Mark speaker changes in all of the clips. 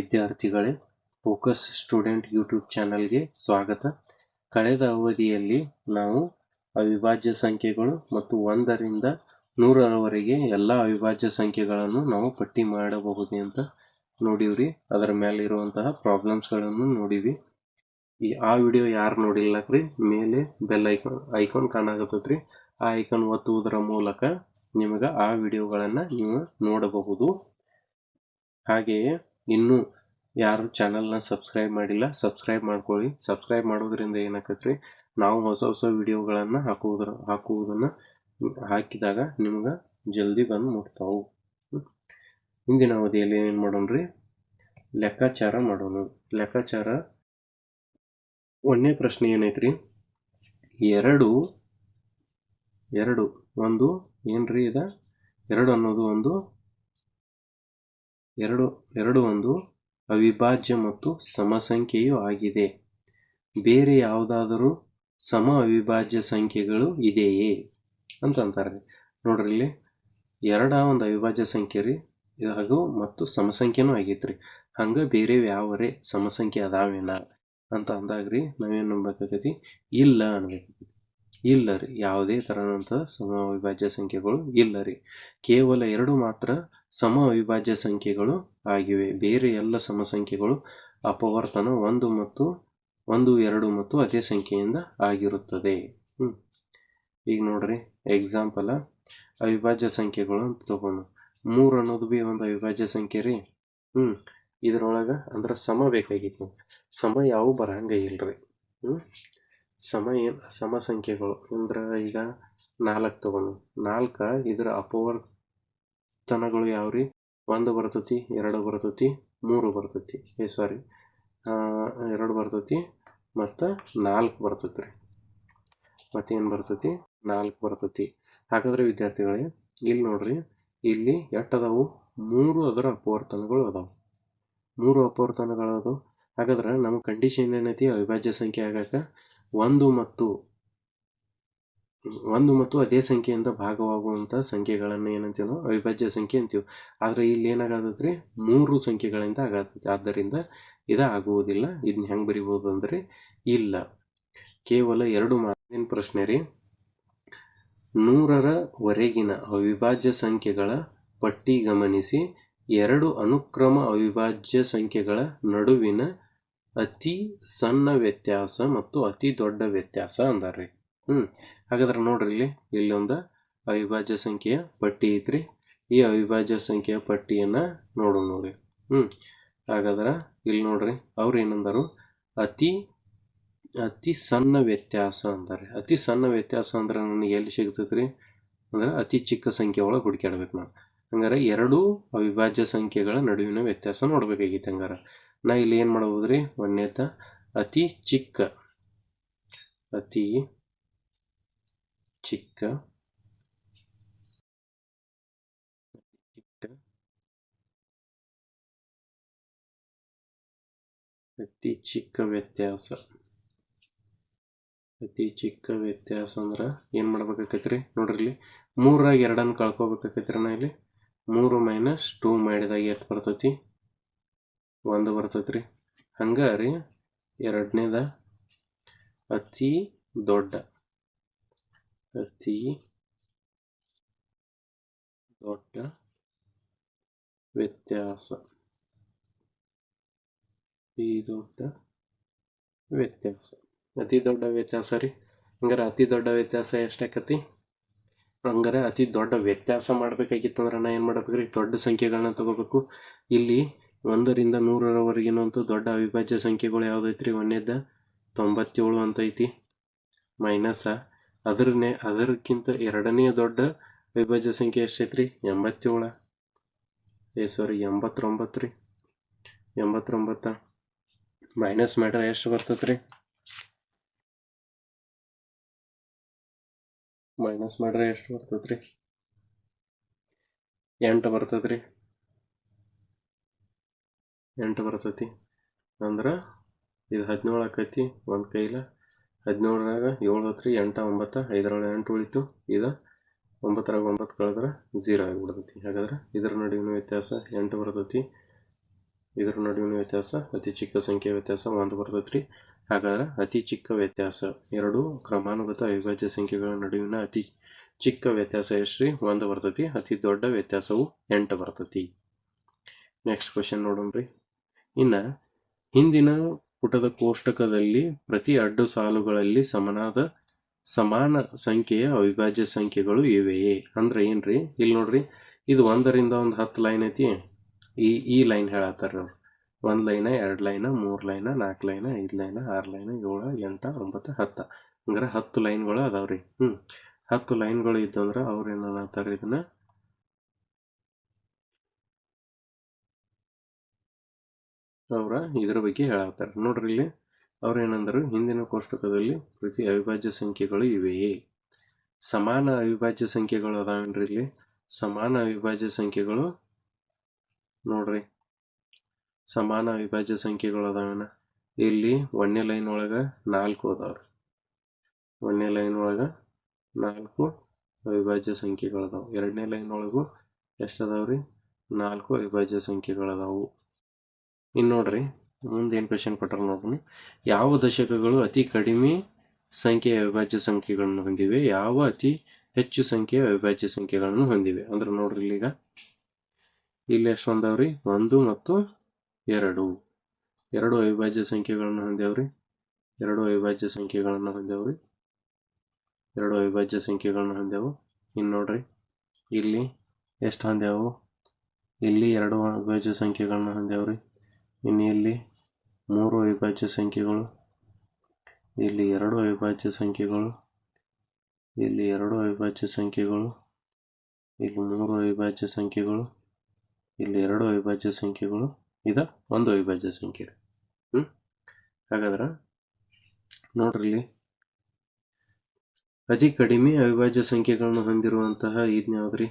Speaker 1: ವಿದ್ಯಾರ್ಥಿಗಳೇ focus student YouTube ಚಾನಲ್ಗೆ ಸ್ವಾಗತ. ಕಳೆದ ಅವಧಿಯಲ್ಲಿ ನಾವು ಅವಿಭಾಜ್ಯ ಸಂಖ್ಯೆಗಳು ಮತ್ತು ಒಂದರಿಂದ ನೂರರವರೆಗೆ ಎಲ್ಲ ಅವಿಭಾಜ್ಯ ಸಂಖ್ಯೆಗಳನ್ನು ನಾವು ಪಟ್ಟಿ ಮಾಡಬಹುದು ಅಂತ ನೋಡಿವ್ರಿ. ಅದರ ಮೇಲೆ ಇರುವಂತಹ ಪ್ರಾಬ್ಲಮ್ಸ್ಗಳನ್ನು ನೋಡಿವಿ. ಈ ಆ ವಿಡಿಯೋ ಯಾರು ನೋಡಿಲ್ಲಕ್ರಿ? ಮೇಲೆ ಬೆಲ್ ಐಕಾನ್ ಐಕಾನ್ ಕಾಣಾಕತ್ತೈತ್ರಿ. ಆ ಐಕಾನ್ ಒತ್ತುವುದರ ಮೂಲಕ ನಿಮಗೆ ಆ ವಿಡಿಯೋಗಳನ್ನು ನೀವು ನೋಡಬಹುದು. ಹಾಗೆಯೇ ಇನ್ನೂ ಯಾರು ಚಾನಲ್ನ ಸಬ್ಸ್ಕ್ರೈಬ್ ಮಾಡಿಲ್ಲ ಸಬ್ಸ್ಕ್ರೈಬ್ ಮಾಡ್ಕೊಳ್ಳಿ. ಸಬ್ಸ್ಕ್ರೈಬ್ ಮಾಡೋದ್ರಿಂದ ಏನಾಕತ್ರಿ ನಾವು ಹೊಸ ಹೊಸ ವಿಡಿಯೋಗಳನ್ನು ಹಾಕುವುದರ, ಹಾಕುವುದನ್ನು ಹಾಕಿದಾಗ ನಿಮ್ಗೆ ಜಲ್ದಿ ಬಂದು ಮುಟ್ತಾವು. ಹಿಂದಿನ ಅವಧಿಯಲ್ಲಿ ಏನು ಮಾಡೋಣ್ರಿ? ಲೆಕ್ಕಾಚಾರ ಮಾಡೋಣ. ಲೆಕ್ಕಾಚಾರ ಒಂದನೇ ಪ್ರಶ್ನೆ ಏನೈತ್ರಿ? ಎರಡು ಎರಡು, ಒಂದು, ಏನ್ರಿ ಇದ? ಎರಡು ಅನ್ನೋದು ಒಂದು ಎರಡು ಎರಡು ಒಂದು ಅವಿಭಾಜ್ಯ ಮತ್ತು ಸಮಸಂಖ್ಯೆಯೂ ಆಗಿದೆ. ಬೇರೆ ಯಾವುದಾದರೂ ಸಮ ಅವಿಭಾಜ್ಯ ಸಂಖ್ಯೆಗಳು ಇದೆಯೇ? ಅಂತ ಅಂತಾರೆ. ನೋಡ್ರಿ ಇಲ್ಲಿ ಎರಡ ಒಂದು ಅವಿಭಾಜ್ಯ ಸಂಖ್ಯೆ ರೀ. ಹಾಗೂ ಮತ್ತು ಸಮಸಂಖ್ಯೆನೂ ಆಗೈತ್ರಿ ಹಂಗ ಬೇರೆ ಯಾವರೇ ಸಮಸಂಖ್ಯೆ ಅದಾವೇನ? ಅಂತ ಅಂದಾಗ್ರಿ ನಾವೇನು ಅನ್ಬೇಕಾಗೈತಿ ಇಲ್ಲ ಅನ್ಬೇಕಾಗೈತಿ ಇಲ್ಲ ರೀ, ಯಾವುದೇ ತರನಂತ ಸಮ ಅವಿಭಾಜ್ಯ ಸಂಖ್ಯೆಗಳು ಇಲ್ಲ ರೀ. ಕೇವಲ ಎರಡು ಮಾತ್ರ ಸಮ ಅವಿಭಾಜ್ಯ ಸಂಖ್ಯೆಗಳು ಆಗಿವೆ. ಬೇರೆ ಎಲ್ಲ ಸಮಸಂಖ್ಯೆಗಳು ಅಪವರ್ತನ ಒಂದು ಮತ್ತು ಒಂದು, ಎರಡು ಮತ್ತು ಅದೇ ಸಂಖ್ಯೆಯಿಂದ ಆಗಿರುತ್ತದೆ. ಹ್ಞೂ ಈಗ ನೋಡ್ರಿ ಎಕ್ಸಾಂಪಲ ಅವಿಭಾಜ್ಯ ಸಂಖ್ಯೆಗಳು ಅಂತ ತಗೊಂಡು. ಮೂರು ಅನ್ನೋದು ಬಿ ಒಂದು ಅವಿಭಾಜ್ಯ ಸಂಖ್ಯೆ ರೀ. ಹ್ಞೂ ಇದ್ರೊಳಗ ಅಂದ್ರೆ ಸಮ ಬೇಕಾಗಿತ್ತು. ಸಮ ಯಾವ ಬರಹಂಗ ಇಲ್ರಿ. ಹ್ಮ್. ಸಮ ಏನು, ಸಮ ಸಂಖ್ಯೆಗಳು ಅಂದ್ರ ಈಗ ನಾಲ್ಕು ತಗೊಂಡು. ನಾಲ್ಕ ಇದರ ಅಪವರ್ತನಗಳು ಯಾವ್ರಿ? ಒಂದು ಬರ್ತೈತಿ, ಎರಡು ಬರ್ತೈತಿ, ಮೂರು ಬರ್ತೈತಿ. ಏ ಸಾರಿ ಎರಡು ಬರ್ತೈತಿ ಮತ್ತು ನಾಲ್ಕು ಬರ್ತೈತಿ ರೀ ಮತ್ತೇನು ಬರ್ತೈತಿ? ನಾಲ್ಕು ಬರ್ತೈತಿ. ಹಾಗಾದ್ರೆ ವಿದ್ಯಾರ್ಥಿಗಳೇ ಇಲ್ಲಿ ನೋಡ್ರಿ, ಇಲ್ಲಿ ಎಷ್ಟು ಅದಾವು ಮೂರು ಅದರ ಅಪವರ್ತನಗಳು ಅದಾವು. ಮೂರು ಅಪವರ್ತನಗಳು ಅದಾವು ಹಾಗಾದ್ರೆ ನಮ್ಮ ಕಂಡೀಷನ್ ಏನೈತಿ? ಅವಿಭಾಜ್ಯ ಸಂಖ್ಯೆ ಆಗಾಕ ಒಂದು ಮತ್ತು ಒಂದು ಮತ್ತು ಅದೇ ಸಂಖ್ಯೆಯಿಂದ ಭಾಗವಾಗುವಂತ ಸಂಖ್ಯೆಗಳನ್ನ ಏನಂತೀವಿ ನಾವು? ಅವಿಭಾಜ್ಯ ಸಂಖ್ಯೆ ಅಂತೀವಿ. ಆದರೆ ಇಲ್ಲಿ ಏನಾಗತೈತ್ರಿ? ಮೂರು ಸಂಖ್ಯೆಗಳಿಂದ ಆಗತೈತಿ. ಆದ್ದರಿಂದ ಇದ ಆಗುವುದಿಲ್ಲ. ಇದನ್ನ ಹೆಂಗೆ ಬರಿಬಹುದು ಅಂದ್ರೆ ಇಲ್ಲ. ಕೇವಲ ಎರಡು ಮಾತಿನ ಪ್ರಶ್ನೆ ರೀ? ನೂರರವರೆಗಿನ ಅವಿಭಾಜ್ಯ ಸಂಖ್ಯೆಗಳ ಪಟ್ಟಿ ಗಮನಿಸಿ ಎರಡು ಅನುಕ್ರಮ ಅವಿಭಾಜ್ಯ ಸಂಖ್ಯೆಗಳ ನಡುವಿನ ಅತಿ ಸಣ್ಣ ವ್ಯತ್ಯಾಸ ಮತ್ತು ಅತಿ ದೊಡ್ಡ ವ್ಯತ್ಯಾಸ ಅಂದಾರ್ರಿ. ಹ್ಮ್, ಹಾಗಾದ್ರೆ ನೋಡ್ರಿ ಇಲ್ಲಿ ಇಲ್ಲೊಂದು ಅವಿಭಾಜ್ಯ ಸಂಖ್ಯೆಯ ಪಟ್ಟಿ ಐತ್ರಿ. ಈ ಅವಿಭಾಜ್ಯ ಸಂಖ್ಯೆಯ ಪಟ್ಟಿಯನ್ನ ನೋಡೋಣ ನೋಡ್ರಿ. ಹ್ಮ್, ಹಾಗಾದ್ರೆ ಇಲ್ಲಿ ನೋಡ್ರಿ, ಅವ್ರು ಏನಂದರು? ಅತಿ ಅತಿ ಸಣ್ಣ ವ್ಯತ್ಯಾಸ ಅಂತಾರೆ ಅತಿ ಸಣ್ಣ ವ್ಯತ್ಯಾಸ ಅಂದ್ರೆ ನನಗೆ ಎಲ್ಲಿ ಸಿಗ್ತೈತ್ರಿ? ಅಂದ್ರೆ ಅತಿ ಚಿಕ್ಕ ಸಂಖ್ಯೆ ಒಳಗೆ ಹುಡುಕಾಡ್ಬೇಕು ನಾನು. ಹಂಗಾರೆ ಎರಡು ಅವಿಭಾಜ್ಯ ಸಂಖ್ಯೆಗಳ ನಡುವಿನ ವ್ಯತ್ಯಾಸ ನೋಡ್ಬೇಕಾಗಿತ್ತು ಹಂಗಾರ. ನಾ ಇಲ್ಲಿ ಏನ್ ಮಾಡಬಹುದ್ರಿ ಒಂದೇತ ಅತಿ ಚಿಕ್ಕ ಅತಿ ಚಿಕ್ಕ ಅತಿ ಚಿಕ್ಕ ವ್ಯತ್ಯಾಸ. ಅತಿ ಚಿಕ್ಕ ವ್ಯತ್ಯಾಸ ಅಂದ್ರ ಏನ್ ಮಾಡ್ಬೇಕಾಕೈತ್ರಿ? ನೋಡ್ರಿ ಮೂರಾಗ ಎರಡನ್ನ ಕಳ್ಕೊಬೇಕಾಕೈತ್ರಿ ನಾ ಇಲ್ಲಿ. ಮೂರು ಮೈನಸ್ ಟೂ ಮಾಡಿದಾಗ ಎಷ್ಟು ಬರ್ತೈತಿ. ಒಂದು ಬರ್ತೈತ್ರಿ. ಹಂಗ ರೀ ಎರಡನೇದ ಅತಿ ದೊಡ್ಡ. ಅತಿ ದೊಡ್ಡ ವ್ಯತ್ಯಾಸ. ಅತಿ ದೊಡ್ಡ ವ್ಯತ್ಯಾಸ. ಅತಿ ದೊಡ್ಡ ವ್ಯತ್ಯಾಸ ರೀ. ಹಂಗಾರೆ ಅತಿ ದೊಡ್ಡ ವ್ಯತ್ಯಾಸ ಎಷ್ಟಾಕತಿ? ಹಂಗಾರೆ ಅತಿ ದೊಡ್ಡ ವ್ಯತ್ಯಾಸ ಮಾಡ್ಬೇಕಾಗಿತ್ತಂದ್ರೆ ನಾ ಏನ್ ಮಾಡ್ಬೇಕ್ರಿ? ದೊಡ್ಡ ಸಂಖ್ಯೆಗಳನ್ನ ತಗೋಬೇಕು. ಇಲ್ಲಿ ಒಂದರಿಂದ ನೂರರವರೆಗಿನಂತೂ ದೊಡ್ಡ ಅವಿಭಾಜ್ಯ ಸಂಖ್ಯೆಗಳು ಯಾವುದೈತ್ರಿ? ಒಂದೇದ ತೊಂಬತ್ತೇಳು ಅಂತ ಐತಿ ಮೈನಸ್ ಅದರನೇ ಅದಕ್ಕಿಂತ ಎರಡನೇ ದೊಡ್ಡ ಅವಿಭಾಜ್ಯ ಸಂಖ್ಯೆ ಎಷ್ಟೈತ್ರಿ? ಎಂಬತ್ತೇಳ. ಏ ಸಾರಿ ಎಂಬತ್ತೊಂಬತ್ತು ರೀ. ಎಂಬತ್ತೊಂಬತ್ತ. ಮೈನಸ್ ಮಾಡ್ರೆ ಎಷ್ಟು ಬರ್ತೈತ್ರಿ? ಮೈನಸ್ ಮಾಡ್ರೆ ಎಷ್ಟು ಬರ್ತೈತ್ರಿ? ಎಂಟು ಬರ್ತೈತ್ರಿ. ಎಂಟು ಬರ್ತೈತಿ. ಅಂದ್ರೆ ಇದು ಹದಿನೇಳು ಆಕೈತಿ ಒಂದು ಕೈಲ. ಹದಿನೇಳರಾಗ ಏಳು ಹತ್ರಿ, ಎಂಟು ಒಂಬತ್ತು, ಐದರೊಳಗೆ ಎಂಟು ಉಳಿತು. ಇದು ಒಂಬತ್ತರಾಗ ಒಂಬತ್ತು ಕಳೆದ್ರೆ ಝೀರೋ ಆಗಿಬಿಡ್ತೈತಿ. ಹಾಗಾದ್ರೆ ಇದ್ರ ನಡುವಿನ ವ್ಯತ್ಯಾಸ ಎಂಟು ಬರ್ತೈತಿ. ಇದರ ನಡುವಿನ ವ್ಯತ್ಯಾಸ ಅತಿ ಚಿಕ್ಕ ಸಂಖ್ಯೆ ವ್ಯತ್ಯಾಸ ಒಂದು ಬರ್ತೈತ್ರಿ. ಹಾಗಾದ್ರೆ ಅತಿ ಚಿಕ್ಕ ವ್ಯತ್ಯಾಸ ಎರಡು ಕ್ರಮಾನುಗತ ಅವಿಭಾಜ್ಯ ಸಂಖ್ಯೆಗಳ ನಡುವಿನ ಅತಿ ಚಿಕ್ಕ ವ್ಯತ್ಯಾಸ ಎಷ್ಟ್ರಿ? ಒಂದು ಬರ್ತೈತಿ. ಅತಿ ದೊಡ್ಡ ವ್ಯತ್ಯಾಸವು ಎಂಟು ಬರ್ತೈತಿ. ನೆಕ್ಸ್ಟ್ ಕ್ವಶನ್ ನೋಡೋಣ್ರಿ. ಇನ್ನ ಹಿಂದಿನ ಪುಟದ ಕೋಷ್ಟಕದಲ್ಲಿ ಪ್ರತಿ ಅಡ್ಡ ಸಾಲುಗಳಲ್ಲಿ ಸಮನಾದ ಸಮಾನ ಸಂಖ್ಯೆಯ ಅವಿಭಾಜ್ಯ ಸಂಖ್ಯೆಗಳು ಇವೆಯೇ? ಅಂದ್ರೆ ಏನ್ರಿ? ಇಲ್ಲಿ ನೋಡ್ರಿ, ಇದು ಒಂದರಿಂದ ಒಂದು ಹತ್ತು ಲೈನ್ ಐತಿ. ಈ ಈ ಲೈನ್ ಹೇಳತ್ತಾರ ಅವ್ರು. ಒಂದ್ ಲೈನ, ಎರಡ್ ಲೈನ, ಮೂರು ಲೈನ ನಾಲ್ಕು ಲೈನ, ಐದು ಲೈನ, ಆರು ಲೈನ, ಏಳು, ಎಂಟ, ಒಂಬತ್ತು, ಹತ್ತು. ಹಂಗಾರೆ ಹತ್ತು ಲೈನ್ಗಳು ಅದಾವ್ರಿ. ಹ್ಞೂ ಹತ್ತು ಲೈನ್ಗಳು ಇದ್ದಂದ್ರ ಅವ್ರ ಏನಂತಾರ ಇದನ್ನ? ಅವ್ರ ಇದರ ಬಗ್ಗೆ ಹೇಳತ್ತಾರ. ನೋಡ್ರಿ ಇಲ್ಲಿ, ಅವ್ರ ಏನಂದ್ರು, ಹಿಂದಿನ ಕೋಷ್ಟಕದಲ್ಲಿ ಪ್ರತಿ ಅವಿಭಾಜ್ಯ ಸಂಖ್ಯೆಗಳು ಇವೆಯೇ? ಸಮಾನ ಅವಿಭಾಜ್ಯ ಸಂಖ್ಯೆಗಳು ಅದಾವೇನ್ರಿ ಇಲ್ಲಿ? ಸಮಾನ ಅವಿಭಾಜ್ಯ ಸಂಖ್ಯೆಗಳು, ನೋಡ್ರಿ. ಸಮಾನ ಅವಿಭಾಜ್ಯ ಸಂಖ್ಯೆಗಳು ಅದಾವೇನ? ಇಲ್ಲಿ ಒಂದನೇ ಲೈನ್ ಒಳಗ ನಾಲ್ಕು ಅದಾವ್ರಿ. ಒಂದನೇ ಲೈನ್ ಒಳಗ ನಾಲ್ಕು ಅವಿಭಾಜ್ಯ ಸಂಖ್ಯೆಗಳು ಅದಾವೆ. ಎರಡನೇ ಲೈನ್ ಒಳಗೂ ಎಷ್ಟು ಅದಾವ್ರಿ? ನಾಲ್ಕು ಅವಿಭಾಜ್ಯ ಸಂಖ್ಯೆಗಳು ಅದಾವು. ಇನ್ನು ನೋಡ್ರಿ, ಮುಂದೆ ಏನು ಕ್ವೆಶನ್ ಕೊಟ್ಟಾರ ನೋಡ್ರಿ. ಯಾವ ದಶಕಗಳು ಅತಿ ಕಡಿಮೆ ಸಂಖ್ಯೆಯ ಅವಿಭಾಜ್ಯ ಸಂಖ್ಯೆಗಳನ್ನು ಹೊಂದಿವೆ? ಯಾವ ಅತಿ ಹೆಚ್ಚು ಸಂಖ್ಯೆಯ ಅವಿಭಾಜ್ಯ ಸಂಖ್ಯೆಗಳನ್ನು ಹೊಂದಿವೆ? ಅಂದ್ರೆ ನೋಡ್ರಿ ಈಗ ಇಲ್ಲಿ ಎಷ್ಟು ಹೊಂದಾವ್ರಿ? ಒಂದು ಮತ್ತು ಎರಡು. ಎರಡು ಅವಿಭಾಜ್ಯ ಸಂಖ್ಯೆಗಳನ್ನು ಹೊಂದ್ಯಾವ್ರಿ? ಎರಡು ಅವಿಭಾಜ್ಯ ಸಂಖ್ಯೆಗಳನ್ನು ಹೊಂದ್ಯಾವ್ರಿ? ಎರಡು ಅವಿಭಾಜ್ಯ ಸಂಖ್ಯೆಗಳನ್ನು ಹೊಂದ್ಯಾವು. ಇನ್ನು ನೋಡ್ರಿ, ಇಲ್ಲಿ ಎಷ್ಟು ಹೊಂದ್ಯಾವು? ಇಲ್ಲಿ ಎರಡು ಅವಿಭಾಜ್ಯ ಸಂಖ್ಯೆಗಳನ್ನ ಹೊಂದ್ಯಾವ್ರಿ. ಇನ್ನು ಇಲ್ಲಿ ಮೂರು ಅವಿಭಾಜ್ಯ ಸಂಖ್ಯೆಗಳು. ಇಲ್ಲಿ ಎರಡು ಅವಿಭಾಜ್ಯ ಸಂಖ್ಯೆಗಳು. ಇಲ್ಲಿ ಎರಡು ಅವಿಭಾಜ್ಯ ಸಂಖ್ಯೆಗಳು. ಇಲ್ಲಿ ಮೂರು ಅವಿಭಾಜ್ಯ ಸಂಖ್ಯೆಗಳು. ಇಲ್ಲಿ ಎರಡು ಅವಿಭಾಜ್ಯ ಸಂಖ್ಯೆಗಳು. ಇದ ಒಂದು ಅವಿಭಾಜ್ಯ ಸಂಖ್ಯೆ. ಹ್ಮ್? ಹಾಗಾದ್ರೆ ನೋಡ್ರಿ. ಇಲ್ಲಿ ಅತಿ ಕಡಿಮೆ ಅವಿಭಾಜ್ಯ ಸಂಖ್ಯೆಗಳನ್ನು ಹೊಂದಿರುವಂತಹ ಇದ್ನ ಯಾವ್ದ್ರಿ?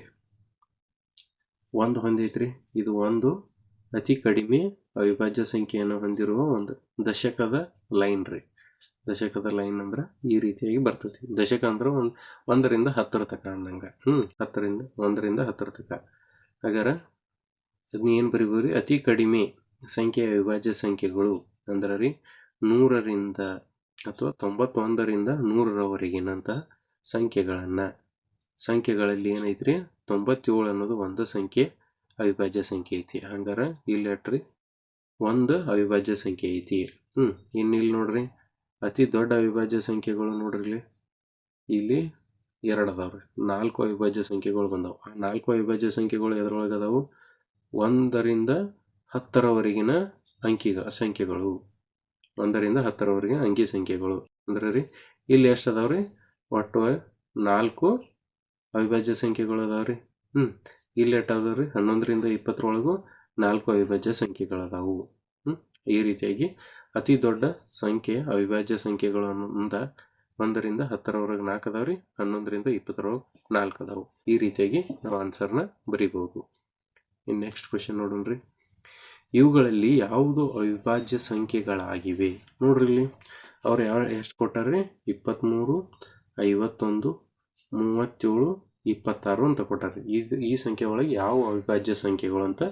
Speaker 1: ಒಂದು ಹೊಂದೈತ್ರಿ. ಇದು ಒಂದು ಅತಿ ಕಡಿಮೆ ಅವಿಭಾಜ್ಯ ಸಂಖ್ಯೆಯನ್ನು ಹೊಂದಿರುವ ಒಂದು ದಶಕದ ಲೈನ್ ರೀ. ದಶಕದ ಲೈನ್ ಅಂದ್ರೆ ಈ ರೀತಿಯಾಗಿ ಬರ್ತೈತಿ. ದಶಕ ಅಂದ್ರೆ ಒಂದ್, ಒಂದರಿಂದ ಹತ್ತರ ತಕ ಅಂದಂಗ. ಹ್ಮ್, ಹತ್ತರಿಂದ, ಒಂದರಿಂದ ಹತ್ತರ ತಕ. ಹಾಗಾರ ಅದನ್ನ ಏನ್ ಬರಿಬೋದ್ರಿ ಅತಿ ಕಡಿಮೆ ಸಂಖ್ಯೆಯ ಅವಿಭಾಜ್ಯ ಸಂಖ್ಯೆಗಳು ಅಂದ್ರೆ ರೀ ನೂರರಿಂದ ಅಥವಾ ತೊಂಬತ್ತೊಂದರಿಂದ ನೂರರವರೆಗಿನಂತಹ ಸಂಖ್ಯೆಗಳನ್ನ. ಸಂಖ್ಯೆಗಳಲ್ಲಿ ಏನೈತ್ರಿ? ತೊಂಬತ್ತೇಳು ಅನ್ನೋದು ಒಂದು ಸಂಖ್ಯೆ. ಅವಿಭಾಜ್ಯ ಸಂಖ್ಯೆ ಐತಿ. ಹಂಗಾರೆ ಇಲ್ಲಿ ಎಟ್ರಿ ಒಂದು ಅವಿಭಾಜ್ಯ ಸಂಖ್ಯೆ ಐತಿ. ಹ್ಞೂ ಇನ್ನು ಇಲ್ಲಿ ನೋಡ್ರಿ. ಅತಿ ದೊಡ್ಡ ಅವಿಭಾಜ್ಯ ಸಂಖ್ಯೆಗಳು ನೋಡ್ರಿ ಇಲ್ಲಿ. ಇಲ್ಲಿ ಎರಡು ರೀ ನಾಲ್ಕು ಅವಿಭಾಜ್ಯ ಸಂಖ್ಯೆಗಳು ಬಂದವು. ಆ ನಾಲ್ಕು ಅವಿಭಾಜ್ಯ ಸಂಖ್ಯೆಗಳು ಎದ್ರೊಳಗೆ ಅದಾವು. ಒಂದರಿಂದ ಹತ್ತರವರೆಗಿನ ಅಂಕಿಗ ಸಂಖ್ಯೆಗಳು. ಒಂದರಿಂದ ಹತ್ತರವರೆಗೆ ಅಂಕಿ ಸಂಖ್ಯೆಗಳು. ಅಂದ್ರೆ ರೀ, ಇಲ್ಲಿ ಎಷ್ಟು ಅದಾವ್ರಿ? ಒಟ್ಟು ನಾಲ್ಕು ಅವಿಭಾಜ್ಯ ಸಂಖ್ಯೆಗಳು ಅದಾವ್ರಿ. ಹ್ಮ್ ಇಲ್ಲಿ ಎಷ್ಟು ರೀ, ಹನ್ನೊಂದರಿಂದ ಇಪ್ಪತ್ತರೊಳಗೂ ನಾಲ್ಕು ಅವಿಭಾಜ್ಯ ಸಂಖ್ಯೆಗಳದಾವು. ಈ ರೀತಿಯಾಗಿ ಅತಿ ದೊಡ್ಡ ಸಂಖ್ಯೆ ಅವಿಭಾಜ್ಯ ಸಂಖ್ಯೆಗಳಿಂದ ಒಂದರಿಂದ ಹತ್ತರವರೆಗೆ ನಾಲ್ಕು ಅದಾವ್ರಿ ಹನ್ನೊಂದರಿಂದ ಇಪ್ಪತ್ತರೊಳಗೆ ನಾಲ್ಕು ಅದಾವು. ಈ ರೀತಿಯಾಗಿ ನಾವು ಆನ್ಸರ್ನ ಬರಿಬೋದು. ಇನ್ನು ನೆಕ್ಸ್ಟ್ ಕ್ವಶನ್ ನೋಡೋಣ್ರಿ ಇವುಗಳಲ್ಲಿ ಯಾವುದು ಅವಿಭಾಜ್ಯ ಸಂಖ್ಯೆಗಳಾಗಿವೆ? ನೋಡ್ರಿ ಇಲ್ಲಿ, ಅವ್ರು ಯಾವ, ಎಷ್ಟು ಕೊಟ್ಟಾರ್ರಿ ಇಪ್ಪತ್ತ್ಮೂರು ಐವತ್ತೊಂದು, ಮೂವತ್ತೇಳು ಇಪ್ಪತ್ತಾರು ಅಂತ ಕೊಟ್ಟಾರೆ. ಇದು ಈ ಸಂಖ್ಯೆ ಒಳಗೆ ಯಾವ ಅವಿಭಾಜ್ಯ ಸಂಖ್ಯೆಗಳು ಅಂತ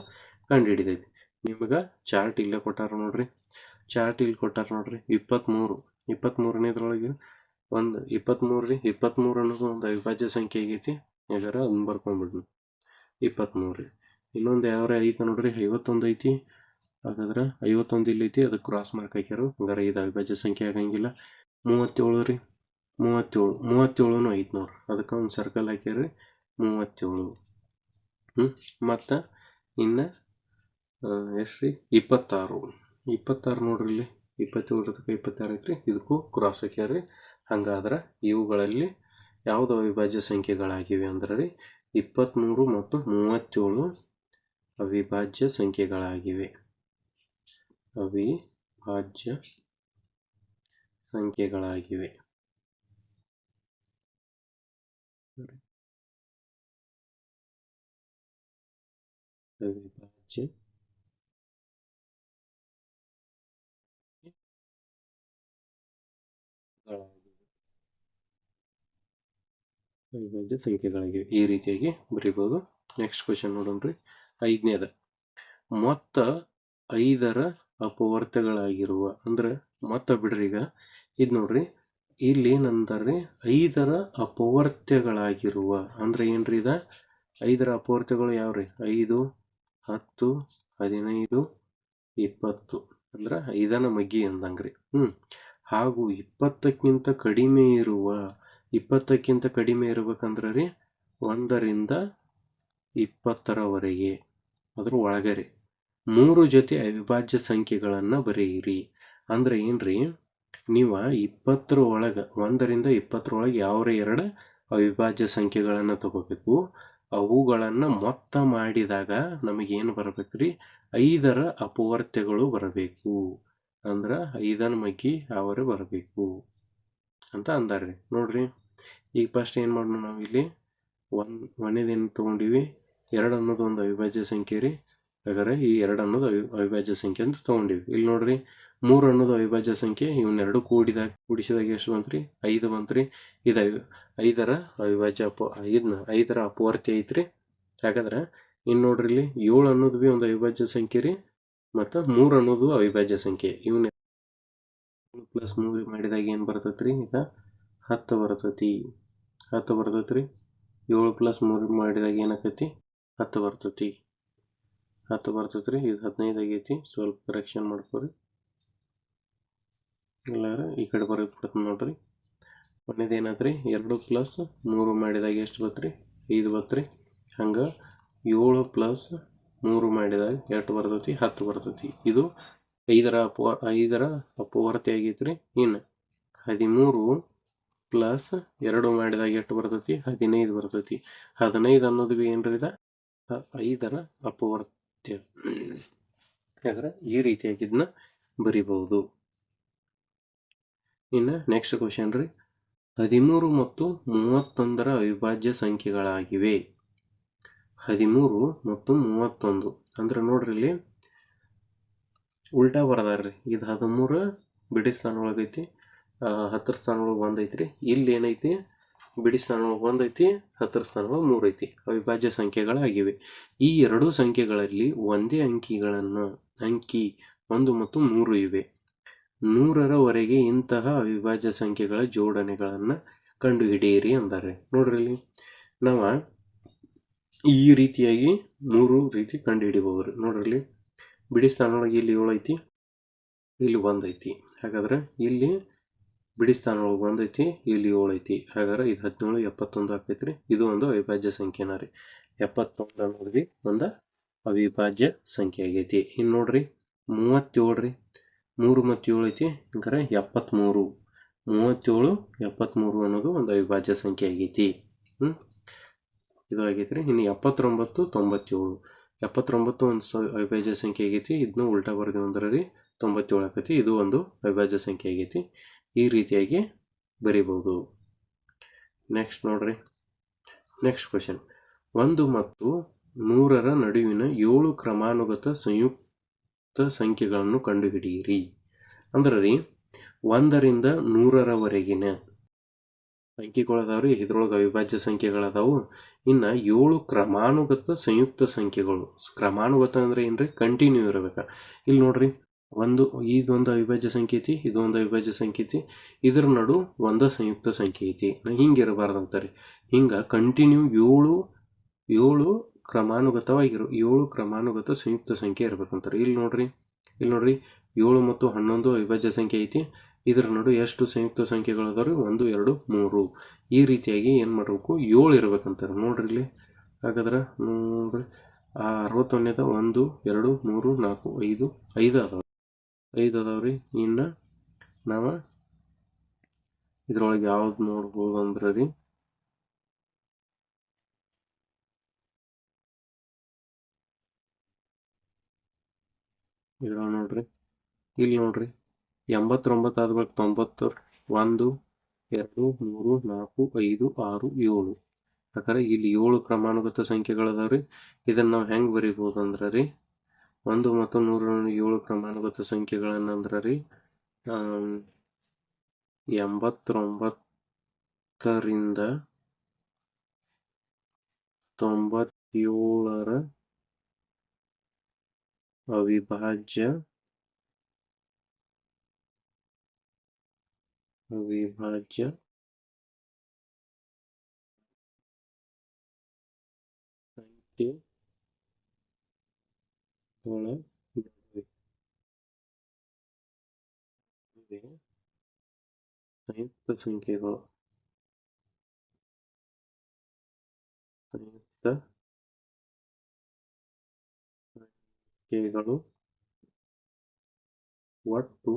Speaker 1: ಕಂಡುಹಿಡಿದೈತಿ. ನಿಮ್ಗೆ ಚಾರ್ಟ್ ಇಲ್ಲೇ ಕೊಟ್ಟಾರ ನೋಡ್ರಿ. ಚಾರ್ಟ್ ಇಲ್ಲಿ ಕೊಟ್ಟಾರ ನೋಡ್ರಿ. ಇಪ್ಪತ್ತ್ಮೂರು ಇಪ್ಪತ್ತ್ಮೂರನೇದ್ರೊಳಗೆ ಒಂದು ಇಪ್ಪತ್ತ್ಮೂರು ರೀ ಇಪ್ಪತ್ತ್ಮೂರು ಅನ್ನೋದು ಒಂದು ಅವಿಭಾಜ್ಯ ಸಂಖ್ಯೆ ಆಗೈತಿ. ಯಾಕಾರ ಅದನ್ನ ಬರ್ಕೊಂಡ್ಬಿಡ್ರಿ ಇಪ್ಪತ್ತ್ಮೂರು ರೀ ಇನ್ನೊಂದು ಯಾವ ಐತೆ ನೋಡ್ರಿ? ಐವತ್ತೊಂದು ಐತಿ. ಹಾಗಾದ್ರೆ ಐವತ್ತೊಂದು ಇಲ್ಲಿ ಐತಿ ಅದಕ್ಕೆ ಕ್ರಾಸ್ ಮಾರ್ಕ್ ಹಾಕ್ಯಾರು. ಹಂಗಾರೆ ಇದು ಅವಿಭಾಜ್ಯ ಸಂಖ್ಯೆ ಆಗಂಗಿಲ್ಲ. ಮೂವತ್ತೇಳು ರೀ. ಮೂವತ್ತೇಳು ಮೂವತ್ತೇಳುನು ಐದುನೂರು. ಅದಕ್ಕೆ ಒಂದು ಸರ್ಕಲ್ ಹಾಕ್ಯಾರ್ರಿ ಮೂವತ್ತೇಳು. ಮತ್ತು ಇನ್ನು ಎಷ್ಟು ರೀ ಇಪ್ಪತ್ತಾರು. ಇಪ್ಪತ್ತಾರು ನೋಡ್ರಿ ಇಲ್ಲಿ. ಇಪ್ಪತ್ತೇಳು ಅದಕ್ಕೆ ಇಪ್ಪತ್ತಾರು ಐತ್ರಿ. ಇದಕ್ಕೂ ಕ್ರಾಸ್ ಹಾಕ್ಯಾರ್ರಿ ಹಂಗಾದ್ರೆ ಇವುಗಳಲ್ಲಿ ಯಾವುದು ಅವಿಭಾಜ್ಯ ಸಂಖ್ಯೆಗಳಾಗಿವೆ ಅಂದ್ರೆ ರೀ ಇಪ್ಪತ್ತ್ಮೂರು ಮತ್ತು ಮೂವತ್ತೇಳು ಅವಿಭಾಜ್ಯ ಸಂಖ್ಯೆಗಳಾಗಿವೆ. ಅವಿಭಾಜ್ಯ ಸಂಖ್ಯೆಗಳಾಗಿವೆ. ಅವಿಭಾಜ್ಯ ಅವಿಭಾಜ್ಯ ಸಂಖ್ಯೆಗಳಾಗಿವೆ ಈ ರೀತಿಯಾಗಿ ಬರೀಬಹುದು ನೆಕ್ಸ್ಟ್ ಕ್ವಶನ್ ನೋಡೋಣ್ರಿ ಐದನೇದ ಮೊತ್ತ ಐದರ ಅಪವರ್ತಗಳಾಗಿರುವ ಅಂದ್ರೆ ಮೊತ್ತ ಬಿಡ್ರಿ ಈಗ ಇದ್ ನೋಡ್ರಿ. ಇಲ್ಲಿ ಏನಂದರೆ ಐದರ ಅಪವರ್ತ್ಯಗಳಾಗಿರುವ, ಅಂದ್ರೆ ಏನ್ರಿ ಇದ? ಐದರ ಅಪವರ್ತ್ಯಗಳು ಯಾವ್ರಿ? ಐದು, ಹತ್ತು, ಹದಿನೈದು, ಇಪ್ಪತ್ತು. ಅಂದ್ರೆ ಐದನ ಮಗ್ಗಿ ಅಂದಂಗ್ರಿ. ಹ್ಮ್. ಹಾಗೂ ಇಪ್ಪತ್ತಕ್ಕಿಂತ ಕಡಿಮೆ ಇರುವ, ಇಪ್ಪತ್ತಕ್ಕಿಂತ ಕಡಿಮೆ ಇರ್ಬೇಕಂದ್ರೆ ರೀ ಒಂದರಿಂದ ಇಪ್ಪತ್ತರವರೆಗೆ. ಅದ್ರ ಒಳಗರೆ ಮೂರು ಜೊತೆ ಅವಿಭಾಜ್ಯ ಸಂಖ್ಯೆಗಳನ್ನು ಬರೆಯಿರಿ. ಅಂದ್ರೆ ಏನ್ರಿ? ನೀವ ಇಪ್ಪತ್ತರ ಒಳಗ ಒಂದರಿಂದ ಇಪ್ಪತ್ತರೊಳಗೆ ಯಾವ್ರ ಎರಡು ಅವಿಭಾಜ್ಯ ಸಂಖ್ಯೆಗಳನ್ನ ತಗೋಬೇಕು. ಅವುಗಳನ್ನ ಮೊತ್ತ ಮಾಡಿದಾಗ ನಮಗೇನು ಬರ್ಬೇಕ್ರಿ? ಐದರ ಅಪವರ್ತ್ಯಗಳು ಬರಬೇಕು. ಅಂದ್ರ ಐದನ ಮಗ್ಗಿ ಅವರೇ ಬರಬೇಕು ಅಂತ ಅಂದಾರ್ರಿ. ನೋಡ್ರಿ, ಈಗ ಫಸ್ಟ್ ಏನ್ ಮಾಡೋಣ ನಾವು ಇಲ್ಲಿ? ಒಂದ್ ಒಂದೇದೇನು ತಗೊಂಡಿವಿ? ಎರಡು ಅನ್ನೋದು ಒಂದು ಅವಿಭಾಜ್ಯ ಸಂಖ್ಯೆ ರೀ. ಹಾಗಾದ್ರೆ ಈ ಎರಡು ಅನ್ನೋದು ಅವಿ, ಅವಿಭಾಜ್ಯ ಸಂಖ್ಯೆ ಅಂತ ತಗೊಂಡಿವಿ. ಇಲ್ಲಿ ನೋಡ್ರಿ ಮೂರು ಅನ್ನೋದು ಅವಿಭಾಜ್ಯ ಸಂಖ್ಯೆ ಇವನ್ನೆರಡು ಕೂಡಿದಾಗ ಕೂಡಿಸಿದಾಗ ಎಷ್ಟು ಬಂತ್ರಿ? ಐದು ಬಂತ್ರಿ. ಇದು ಐದರ ಅವಿಭಾಜ್ಯ ಅಪ ಐದನ್ನ ಐದರ ಅಪವರ್ತಿ ಐತ್ರಿ. ಯಾಕಂದ್ರೆ ಇನ್ನು ನೋಡ್ರಿ ಇಲ್ಲಿ ಏಳು ಅನ್ನೋದು ಭೀ ಒಂದು ಅವಿಭಾಜ್ಯ ಸಂಖ್ಯೆ ರೀ, ಮತ್ತು ಮೂರು ಅನ್ನೋದು ಅವಿಭಾಜ್ಯ ಸಂಖ್ಯೆ. ಇವನ್ನ ಪ್ಲಸ್ ಮೂರು ಮಾಡಿದಾಗ ಏನು ಬರ್ತೈತ್ರಿ? ಈಗ ಹತ್ತು ಬರ್ತೈತಿ. ಹತ್ತು ಬರ್ತೈತ್ರಿ. ಏಳು ಪ್ಲಸ್ ಮೂರು ಮಾಡಿದಾಗ ಏನಾಕೈತಿ? ಹತ್ತು ಬರ್ತೈತಿ. ಹತ್ತು ಬರ್ತೈತ್ರಿ. ಇದು ಹದಿನೈದು ಆಗೈತಿ. ಸ್ವಲ್ಪ ಕರೆಕ್ಷನ್ ಮಾಡ್ಕೊರಿ. ಇಲ್ಲಾರ ಈ ಕಡೆ ಬರ್ತದೆ ನೋಡ್ರಿ. ಒಂದೇದು ಏನಾದ್ರಿ ಎರಡು ಪ್ಲಸ್ ಮೂರು ಮಾಡಿದಾಗ ಎಷ್ಟು ಬತ್ರಿ? ಐದು ಬತ್ರಿ. ಹಂಗೆ ಏಳು ಪ್ಲಸ್ ಮೂರು ಮಾಡಿದಾಗ ಎಷ್ಟು ಬರ್ತೈತಿ? ಹತ್ತು ಬರ್ತೈತಿ. ಇದು ಐದರ ಅಪ ಐದರ ಅಪವರ್ತಿ ಆಗೈತ್ರಿ ಇನ್ನು ಹದಿಮೂರು ಪ್ಲಸ್ ಎರಡು ಮಾಡಿದಾಗ ಎಷ್ಟು ಬರ್ತೈತಿ? ಹದಿನೈದು ಬರ್ತೈತಿ. ಹದಿನೈದು ಅನ್ನೋದು ಬಿ ಏನ್ರಿ ಐದರ ಅಪವರ್ತ್ಯ ಯಾಕಂದ್ರೆ ಈ ರೀತಿಯಾಗಿ ಇದನ್ನ ಬರಿಬಹುದು. ಇನ್ನು ನೆಕ್ಸ್ಟ್ ಕ್ವಶನ್ ರೀ. ಹದಿಮೂರು ಮತ್ತು ಮೂವತ್ತೊಂದರ ಅವಿಭಾಜ್ಯ ಸಂಖ್ಯೆಗಳಾಗಿವೆ. ಹದಿಮೂರು ಮತ್ತು ಮೂವತ್ತೊಂದು. ಅಂದ್ರೆ ನೋಡ್ರಿ ಇಲ್ಲಿ ಉಲ್ಟಾ ಬರದಾರ್ರಿ ಇದು ಹದಿಮೂರು ಬಿಡಿ ಸ್ಥಾನ ಒಳಗೈತಿ ಆ, ಹತ್ತರ ಸ್ಥಾನ ಒಳಗೆ ಒಂದೈತ್ರಿ ಇಲ್ಲಿ ಏನೈತಿ? ಬಿಡಿ ಸ್ಥಾನ ಒಳಗೆ ಒಂದೈತಿ ಹತ್ತರ ಸ್ಥಾನ ಒಳಗೆ ಮೂರು ಐತಿ. ಅವಿಭಾಜ್ಯ ಸಂಖ್ಯೆಗಳಾಗಿವೆ. ಈ ಎರಡೂ ಸಂಖ್ಯೆಗಳಲ್ಲಿ ಒಂದೇ ಅಂಕಿಗಳನ್ನು ಅಂಕಿ ಒಂದು ಮತ್ತು ಮೂರು ಇವೆ. ನೂರರವರೆಗೆ ಇಂತಹ ಅವಿಭಾಜ್ಯ ಸಂಖ್ಯೆಗಳ ಜೋಡಣೆಗಳನ್ನು ಕಂಡುಹಿಡಿಯಿರಿ ಅಂತಾರೆ ನೋಡ್ರಿ ಇಲ್ಲಿ ನಾವ ಈ ರೀತಿಯಾಗಿ ಮೂರು ರೀತಿ ಕಂಡುಹಿಡಿಬಹುದು. ನೋಡ್ರಿ ಇಲ್ಲಿ ಬಿಡಿ ಸ್ಥಾನೊಳಗೆ ಇಲ್ಲಿ ಏಳೈತಿ, ಇಲ್ಲಿ ಒಂದೈತಿ. ಹಾಗಾದ್ರೆ ಇಲ್ಲಿ ಬಿಡಿ ಸ್ಥಾನ ಒಂದೈತಿ, ಇಲ್ಲಿ ಏಳೈತಿ. ಹಾಗಾದ್ರೆ ಇದು ಹದಿನೇಳು, ಎಪ್ಪತ್ತೊಂದು ಆಕೈತ್ರಿ ಇದು ಒಂದು ಅವಿಭಾಜ್ಯ ಸಂಖ್ಯೆನ ರೀ. ಎಪ್ಪತ್ತೊಂದು ಅನ್ನೋದು ಒಂದು ಅವಿಭಾಜ್ಯ ಸಂಖ್ಯೆ ಆಗೈತಿ. ಇನ್ನು ನೋಡ್ರಿ, ಮೂವತ್ತೇಳು ರೀ. ಮೂರು ಮತ್ತು ಏಳು ಐತಿ? ಹಂಗಾರೆ ಎಪ್ಪತ್ತ್ಮೂರು ಮೂವತ್ತೇಳು ಎಪ್ಪತ್ತ್ಮೂರು ಅನ್ನೋದು ಒಂದು ಅವಿಭಾಜ್ಯ ಸಂಖ್ಯೆ ಆಗೈತಿ. ಹ್ಮ್? ಇದು ಆಗೈತ್ರಿ. ಇನ್ನು ಎಪ್ಪತ್ತೊಂಬತ್ತು, ತೊಂಬತ್ತೇಳು. ಎಪ್ಪತ್ತೊಂಬತ್ತು ಒಂದು ಸ ಅವಿಭಾಜ್ಯ ಸಂಖ್ಯೆ ಆಗೈತಿ. ಇದನ್ನು ಉಲ್ಟಾ ಬರ್ದೇವು ಅಂದ್ರೆ ರೀ ತೊಂಬತ್ತೇಳು ಆಕೈತಿ. ಇದು ಒಂದು ಅವಿಭಾಜ್ಯ ಸಂಖ್ಯೆ ಆಗೈತಿ. ಈ ರೀತಿಯಾಗಿ ಬರೀಬೋದು ನೆಕ್ಸ್ಟ್ ನೋಡ್ರಿ. ನೆಕ್ಸ್ಟ್ ಕ್ವಶನ್ ಒಂದು ಮತ್ತು ನೂರರ ನಡುವಿನ ಏಳು ಕ್ರಮಾನುಗತ ಸಂಯುಕ್ತ ಸಂಖ್ಯೆಗಳನ್ನು ಕಂಡುಹಿಡಿಯಿರಿ. ಅಂದ್ರೆ ರೀ ಒಂದರಿಂದ ನೂರರವರೆಗಿನ ಸಂಖ್ಯೆಗಳದಾವ್ರಿ ಇದ್ರೊಳಗೆ ಅವಿಭಾಜ್ಯ ಸಂಖ್ಯೆಗಳದಾವು. ಇನ್ನ ಏಳು ಕ್ರಮಾನುಗತ ಸಂಯುಕ್ತ ಸಂಖ್ಯೆಗಳು. ಕ್ರಮಾನುಗತ ಅಂದ್ರೆ ಏನ್ರಿ? ಕಂಟಿನ್ಯೂ ಇರಬೇಕ. ಇಲ್ಲಿ ನೋಡ್ರಿ, ಒಂದು, ಇದೊಂದು ಅವಿಭಾಜ್ಯ ಸಂಖ್ಯೆ ಐತಿ, ಇದೊಂದು ಅವಿಭಾಜ್ಯ ಸಂಖ್ಯೆ ಐತಿ, ಇದ್ರ ನಡು ಒಂದ ಸಂಯುಕ್ತ ಸಂಖ್ಯೆ ಐತಿ. ಹಿಂಗೆ ಇರಬಾರ್ದು ಇರಬಾರ್ದಂತಾರೆ ಹಿಂಗೆ ಕಂಟಿನ್ಯೂ ಏಳು ಏಳು ಕ್ರಮಾನುಗತವಾಗಿರು ಏಳು ಕ್ರಮಾನುಗತ ಸಂಯುಕ್ತ ಸಂಖ್ಯೆ ಇರ್ಬೇಕಂತಾರೆ. ಇಲ್ಲಿ ನೋಡ್ರಿ ಇಲ್ಲಿ ನೋಡ್ರಿ, ಏಳು ಮತ್ತು ಹನ್ನೊಂದು ಅವಿಭಾಜ್ಯ ಸಂಖ್ಯೆ ಐತಿ. ಇದ್ರ ನಡು ಎಷ್ಟು ಸಂಯುಕ್ತ ಸಂಖ್ಯೆಗಳು ಅದಾವ್ರಿ? ಒಂದು, ಎರಡು, ಮೂರು. ಈ ರೀತಿಯಾಗಿ ಏನು ಮಾಡಬೇಕು? ಏಳು ಇರ್ಬೇಕಂತಾರೆ. ನೋಡ್ರಿ ಇಲ್ಲಿ. ಹಾಗಾದ್ರೆ ನೋಡ್ರಿ ಆ ಅರವತ್ತೊಂದನೇದ ಒಂದು, ಎರಡು, ಮೂರು, ನಾಲ್ಕು, ಐದು ಐದು ಅದಾವ ಐದು ಅದಾವ್ರಿ. ಇನ್ನು ನಾವು ಇದ್ರೊಳಗೆ ಯಾವ್ದು ನೋಡ್ಬೋದು ಅಂದ್ರೆ ರೀ? ಇದ್ರೊಳಗೆ ನೋಡ್ರಿ. ಇಲ್ಲಿ ನೋಡ್ರಿ. ಎಂಬತ್ತೊಂಬತ್ತು ಆದ್ಮೇಲೆ ತೊಂಬತ್ತು ಒಂದು, ಎರಡು, ಮೂರು, ನಾಲ್ಕು, ಐದು, ಆರು, ಏಳು. ಯಾಕಂದ್ರೆ ಇಲ್ಲಿ ಏಳು ಕ್ರಮಾನುಗತ ರೀ ಇದನ್ನ ನಾವು ಹೆಂಗ್ ಬರೀಬಹುದು ಅಂದ್ರ ರೀ ಒಂದು ಮತ್ತು ನೂರ ಏಳು ಕ್ರಮಾನುಗತ ಸಂಖ್ಯೆಗಳನ್ನ ಅಂದ್ರ ರೀ ಎಂಬತ್ತೊಂಬತ್ತರಿಂದ ತೊಂಬತ್ತೇಳರ ಅವಿಭಾಜ್ಯ ಅವಿಭಾಜ್ಯ ಸಂಖ್ಯೆಗಳ ನಡುವೆ ನಡುವೆ ಸಂಯುಕ್ತ ಸಂಖ್ಯೆಗಳು ಒಟ್ಟು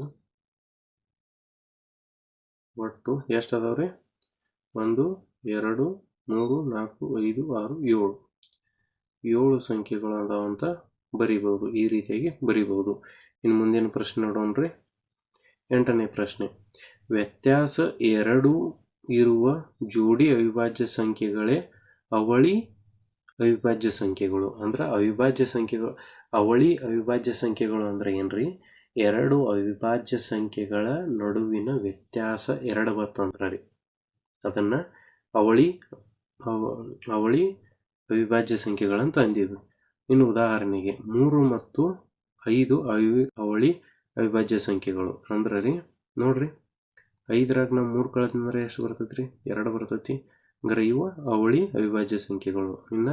Speaker 1: ಒಟ್ಟು ಎಷ್ಟು ಅದಾವ್ರಿ? ಒಂದು, ಎರಡು, ಮೂರು, ನಾಲ್ಕು, ಐದು, ಆರು, ಏಳು. ಏಳು ಸಂಖ್ಯೆಗಳು ಅದಾವ ಅಂತ ಬರಿಬಹುದು, ಈ ರೀತಿಯಾಗಿ ಬರಿಬಹುದು. ಇನ್ನು ಮುಂದಿನ ಪ್ರಶ್ನೆ ನೋಡೋಣ್ರಿ. ಎಂಟನೇ ಪ್ರಶ್ನೆ. ವ್ಯತ್ಯಾಸ ಎರಡು ಇರುವ ಜೋಡಿ ಅವಿಭಾಜ್ಯ ಸಂಖ್ಯೆಗಳೇ ಅವಳಿ ಅವಿಭಾಜ್ಯ ಸಂಖ್ಯೆಗಳು ಅಂದ್ರೆ ಅವಿಭಾಜ್ಯ ಸಂಖ್ಯೆಗಳು, ಅವಳಿ ಅವಿಭಾಜ್ಯ ಸಂಖ್ಯೆಗಳು ಅಂದ್ರೆ ಏನ್ರಿ? ಎರಡು ಅವಿಭಾಜ್ಯ ಸಂಖ್ಯೆಗಳ ನಡುವಿನ ವ್ಯತ್ಯಾಸ ಎರಡು ಬರ್ತಂದ್ರ ರೀ. ಅದನ್ನ ಅವಳಿ, ಅವ- ಅವಳಿ ಅವಿಭಾಜ್ಯ ಸಂಖ್ಯೆಗಳಂತ ಅಂದಿದ್ರು ಇನ್ನು ಉದಾಹರಣೆಗೆ ಮೂರು ಮತ್ತು ಐದು ಅವಿ, ಅವಳಿ ಅವಿಭಾಜ್ಯ ಸಂಖ್ಯೆಗಳು ಅಂದ್ರೆ ರೀ, ನೋಡ್ರಿ. ಐದರಾಗ ನಾವು ಮೂರು ಕಳೆದಂದ್ರೆ ಎಷ್ಟು ಬರ್ತೈತ್ರಿ? ಎರಡು ಬರ್ತೈತಿ. ಅಂದ್ರೆ ಇವು ಅವಳಿ ಅವಿಭಾಜ್ಯ ಸಂಖ್ಯೆಗಳು. ಇನ್ನ